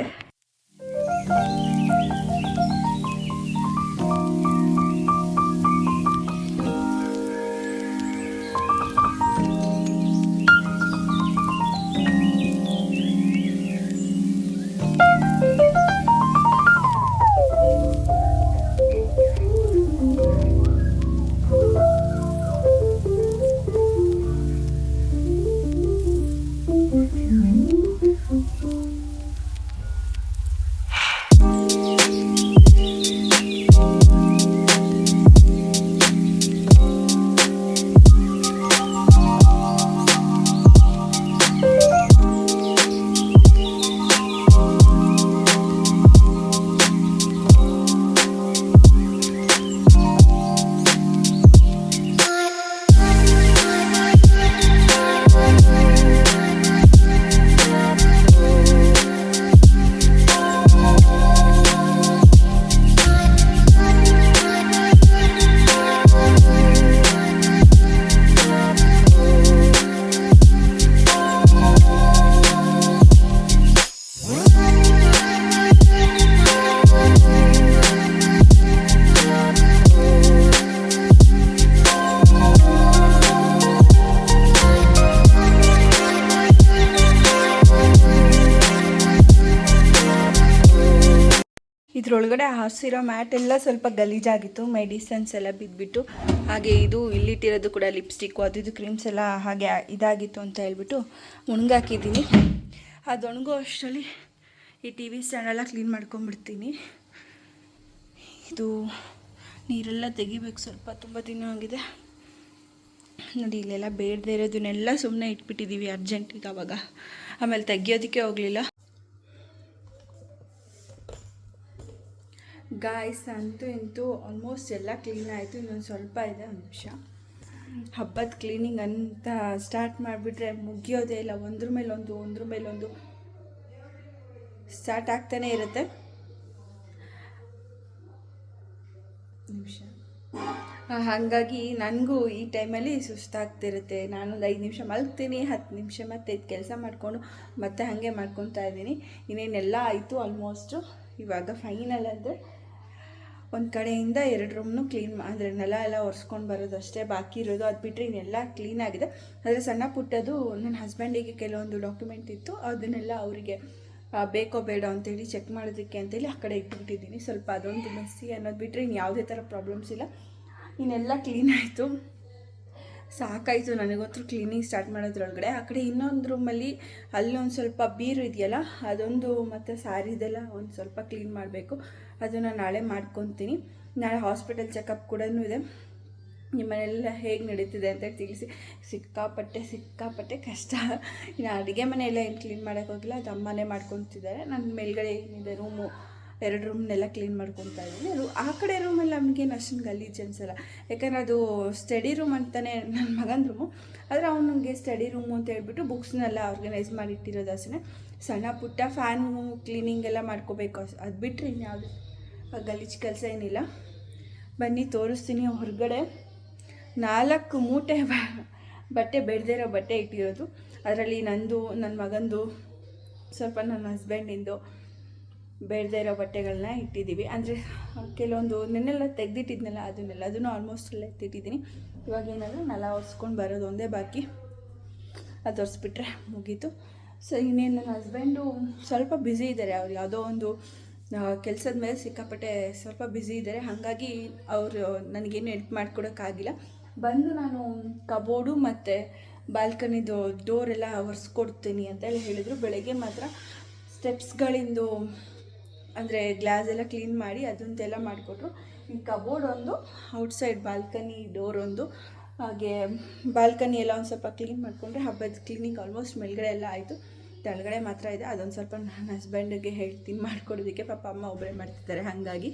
ಹಾಸಿರೋ ಮ್ಯಾಟ್ ಎಲ್ಲ ಸ್ವಲ್ಪ ಗಲೀಜಾಗಿತ್ತು. ಮೆಡಿಸನ್ಸ್ ಎಲ್ಲ ಬಿದ್ದುಬಿಟ್ಟು ಹಾಗೆ ಇದು ಇಲ್ಲಿಟ್ಟಿರೋದು ಕೂಡ ಲಿಪ್ಸ್ಟಿಕ್ಕು, ಅದು ಇದು ಕ್ರೀಮ್ಸ್ ಎಲ್ಲ ಹಾಗೆ ಇದಾಗಿತ್ತು ಅಂತ ಹೇಳ್ಬಿಟ್ಟು ಒಣಗಾಕಿದ್ದೀನಿ. ಅದು ಒಣಗೋ ಅಷ್ಟರಲ್ಲಿ ಈ ಟಿ ವಿ ಸ್ಟ್ಯಾಂಡೆಲ್ಲ ಕ್ಲೀನ್ ಮಾಡ್ಕೊಂಬಿಡ್ತೀನಿ ಇದು ನೀರೆಲ್ಲ ತೆಗಿಬೇಕು, ಸ್ವಲ್ಪ ತುಂಬ ದಿನ ಆಗಿದೆ ನೋಡಿ, ಇಲ್ಲೆಲ್ಲ ಬೇಡದೇ ಇರೋದನ್ನೆಲ್ಲ ಸುಮ್ಮನೆ ಇಟ್ಬಿಟ್ಟಿದ್ದೀವಿ ಅರ್ಜೆಂಟಿಗೆ ಆವಾಗ ಆಮೇಲೆ ತೆಗಿಯೋದಕ್ಕೆ ಹೋಗಲಿಲ್ಲ. ಗಾಯ್ಸ್ ಅಂತೂ ಇಂತೂ ಆಲ್ಮೋಸ್ಟ್ ಎಲ್ಲ ಕ್ಲೀನ್ ಆಯಿತು, ಇನ್ನೊಂದು ಸ್ವಲ್ಪ ಇದೆ, ಒಂದು ನಿಮಿಷ. ಹಬ್ಬದ ಕ್ಲೀನಿಂಗ್ ಅಂತ ಸ್ಟಾರ್ಟ್ ಮಾಡಿಬಿಟ್ರೆ ಮುಗಿಯೋದೇ ಇಲ್ಲ. ಒಂದ್ರ ಮೇಲೊಂದು ಒಂದ್ರ ಮೇಲೊಂದು ಸ್ಟಾರ್ಟ್ ಆಗ್ತಾನೆ ಇರುತ್ತೆ. ನಿಮಿಷ. ಹಾಗಾಗಿ ನನಗೂ ಈ ಟೈಮಲ್ಲಿ ಸುಸ್ತಾಗ್ತಿರುತ್ತೆ. ನಾನೊಂದು ಐದು ನಿಮಿಷ ಮಲಗ್ತೀನಿ, ಹತ್ತು ನಿಮಿಷ ಮತ್ತೆ ಇದು ಕೆಲಸ ಮಾಡಿಕೊಂಡು ಮತ್ತೆ ಹಾಗೆ ಮಾಡ್ಕೊತಾ ಇದ್ದೀನಿ. ಇನ್ನೇನೆಲ್ಲ ಆಯಿತು ಆಲ್ಮೋಸ್ಟು ಇವಾಗ ಫೈನಲ್ ಅಂದರೆ ಒಂದು ಕಡೆಯಿಂದ ಎರಡು ರೂಮ್ನು ಕ್ಲೀನ್ ಅಂದರೆ ನೆಲ ಎಲ್ಲ ಒರೆಸ್ಕೊಂಡು ಬರೋದು ಅಷ್ಟೇ, ಬಾಕಿ ಇರೋದು. ಅದು ಬಿಟ್ಟರೆ ಇನ್ನೆಲ್ಲ ಕ್ಲೀನ್ ಆಗಿದೆ. ಆದರೆ ಸಣ್ಣ ಪುಟ್ಟದು ನನ್ನ ಹಸ್ಬೆಂಡಿಗೆ ಕೆಲವೊಂದು ಡಾಕ್ಯುಮೆಂಟ್ ಇತ್ತು, ಅದನ್ನೆಲ್ಲ ಅವರಿಗೆ ಬೇಕೋ ಬೇಡ ಅಂತೇಳಿ ಚೆಕ್ ಮಾಡೋದಕ್ಕೆ ಅಂತೇಳಿ ಆ ಕಡೆ ಇಟ್ಬಿಟ್ಟಿದ್ದೀನಿ. ಸ್ವಲ್ಪ ಅದೊಂದು ಮಿಸ್ಸಿ ಅನ್ನೋದು ಬಿಟ್ಟರೆ ಇನ್ನು ಯಾವುದೇ ಥರ ಪ್ರಾಬ್ಲಮ್ಸ್ ಇಲ್ಲ. ಇನ್ನೆಲ್ಲ ಕ್ಲೀನ್ ಆಯಿತು. ಸಾಕಾಯಿತು. ನನಗಂತೂ ಕ್ಲೀನಿಂಗ್ ಸ್ಟಾರ್ಟ್ ಮಾಡೋದ್ರೊಳಗಡೆ. ಆ ಕಡೆ ಇನ್ನೊಂದು ರೂಮಲ್ಲಿ ಅಲ್ಲೊಂದು ಸ್ವಲ್ಪ ಬೀರು ಇದೆಯಲ್ಲ, ಅದೊಂದು ಮತ್ತು ಸಾರಿದೆಲ್ಲ ಒಂದು ಸ್ವಲ್ಪ ಕ್ಲೀನ್ ಮಾಡಬೇಕು. ಅದನ್ನು ನಾಳೆ ಮಾಡ್ಕೊತೀನಿ. ನಾಳೆ ಹಾಸ್ಪಿಟಲ್ ಚೆಕಪ್ ಕೂಡ ಇದೆ. ನಿಮ್ಮನೆಲ್ಲ ಹೇಗೆ ನಡೀತಿದೆ ಅಂತ ತಿಳಿಸಿ. ಸಿಕ್ಕಾಪಟ್ಟೆ ಸಿಕ್ಕಾಪಟ್ಟೆ ಕಷ್ಟ. ಇನ್ನು ಅಡುಗೆ ಮನೆಯೆಲ್ಲ ಏನು ಕ್ಲೀನ್ ಮಾಡೋಕ್ಕೆ ಹೋಗಿಲ್ಲ. ಅದು ಅಮ್ಮನೇ ಮಾಡ್ಕೊತಿದ್ದಾರೆ. ನನ್ನ ಮೇಲ್ಗಡೆ ಏನಿದೆ ರೂಮು ಎರಡು ರೂಮ್ನೆಲ್ಲ ಕ್ಲೀನ್ ಮಾಡ್ಕೊತಾ ಇದ್ದೀನಿ. ರೂ ಆ ಕಡೆ ರೂಮಲ್ಲಿ ನಮಗೇನು ಅಷ್ಟೊಂದು ಗಲೀಜು ಅನಿಸಲ್ಲ. ಯಾಕಂದರೆ ಅದು ಸ್ಟಡಿ ರೂಮ್ ಅಂತಲೇ ನನ್ನ ಮಗನ ರೂಮು ಆದರೆ ಅವನಿಗೆ ಸ್ಟಡಿ ರೂಮು ಅಂತ ಹೇಳ್ಬಿಟ್ಟು ಬುಕ್ಸ್ನೆಲ್ಲ ಆರ್ಗನೈಸ್ ಮಾಡಿಟ್ಟಿರೋದು ಅಷ್ಟೇ ಸಣ್ಣ ಪುಟ್ಟ ಫ್ಯಾನು ಕ್ಲೀನಿಂಗ್ ಎಲ್ಲ ಮಾಡ್ಕೋಬೇಕು ಅದು ಬಿಟ್ಟರೆ ಇನ್ಯಾವುದು? ಗಲೀಜು ಕೆಲಸ ಏನಿಲ್ಲ. ಬನ್ನಿ ತೋರಿಸ್ತೀನಿ ಹೊರಗಡೆ. ನಾಲ್ಕು ಮೂಟೆ ಬಟ್ಟೆ ಬೆಳೆದಿರೋ ಬಟ್ಟೆ ಇಟ್ಟಿರೋದು. ಅದರಲ್ಲಿ ನಂದು ನನ್ನ ಮಗಂದು, ಸ್ವಲ್ಪ ನನ್ನ ಹಸ್ಬೆಂಡಿಂದು ಬೆಳೆದೇ ಇರೋ ಬಟ್ಟೆಗಳನ್ನ ಇಟ್ಟಿದ್ದೀವಿ. ಅಂದರೆ ಕೆಲವೊಂದು ನೆನ್ನೆಲ್ಲ ತೆಗ್ದಿಟ್ಟಿದ್ನಲ್ಲ, ಅದನ್ನೆಲ್ಲ, ಅದನ್ನು ಆಲ್ಮೋಸ್ಟ್ ಎಲ್ಲ ಎತ್ತಿಟ್ಟಿದ್ದೀನಿ. ಇವಾಗ ಏನಾದರೂ ನೆಲ ಒರೆಸ್ಕೊಂಡು ಬರೋದು ಒಂದೇ ಬಾಕಿ. ಅದು ಒರೆಸ್ಬಿಟ್ರೆ ಮುಗೀತು. ಸೊ ಇನ್ನೇನು, ನನ್ನ ಹಸ್ಬೆಂಡು ಸ್ವಲ್ಪ ಬ್ಯುಸಿ ಇದ್ದಾರೆ. ಅವ್ರು ಯಾವುದೋ ಒಂದು ಕೆಲಸದ ಮೇಲೆ ಸಿಕ್ಕಾಪಟ್ಟೆ ಸ್ವಲ್ಪ ಬ್ಯುಸಿ ಇದ್ದಾರೆ. ಹಾಗಾಗಿ ಅವರು ನನಗೇನು ಹೆಲ್ಪ್ ಮಾಡಿಕೊಡೋಕ್ಕಾಗಿಲ್ಲ. ಬಂದು ನಾನು ಕಬೋರ್ಡು ಮತ್ತು ಬಾಲ್ಕನಿದು ಡೋರ್ ಎಲ್ಲ ಒರೆಸ್ಕೊಡ್ತೀನಿ ಅಂತೇಳಿ ಹೇಳಿದರು. ಬೆಳಗ್ಗೆ ಮಾತ್ರ ಸ್ಟೆಪ್ಸ್ಗಳಿಂದು ಅಂದರೆ ಗ್ಲಾಸ್ ಎಲ್ಲ ಕ್ಲೀನ್ ಮಾಡಿ ಅದಂತೆಲ್ಲ ಮಾಡಿಕೊಟ್ರು. ಈ ಕಬೋರ್ಡ್ ಒಂದು ಔಟ್ಸೈಡ್ ಬಾಲ್ಕನಿ ಡೋರ್ ಒಂದು. ಹಾಗೆ ಬಾಲ್ಕನಿ ಎಲ್ಲ ಒಂದು ಸ್ವಲ್ಪ ಕ್ಲೀನ್ ಮಾಡಿಕೊಂಡ್ರೆ ಹಬ್ಬದ ಕ್ಲೀನಿಂಗ್ ಆಲ್ಮೋಸ್ಟ್ ಮೇಲ್ಗಡೆ ಎಲ್ಲ ಆಯಿತು. ಕೆಳಗಡೆ ಮಾತ್ರ ಇದೆ. ಅದೊಂದು ಸ್ವಲ್ಪ ನನ್ನ ಹಸ್ಬೆಂಡ್ಗೆ ಹೇಳ್ತೀನಿ. ಮಾಡಿಕೊಡೋದಕ್ಕೆ ಪಾಪ ಅಮ್ಮ ಒಬ್ಬರೇ ಮಾಡ್ತಿದ್ದಾರೆ. ಹಾಗಾಗಿ.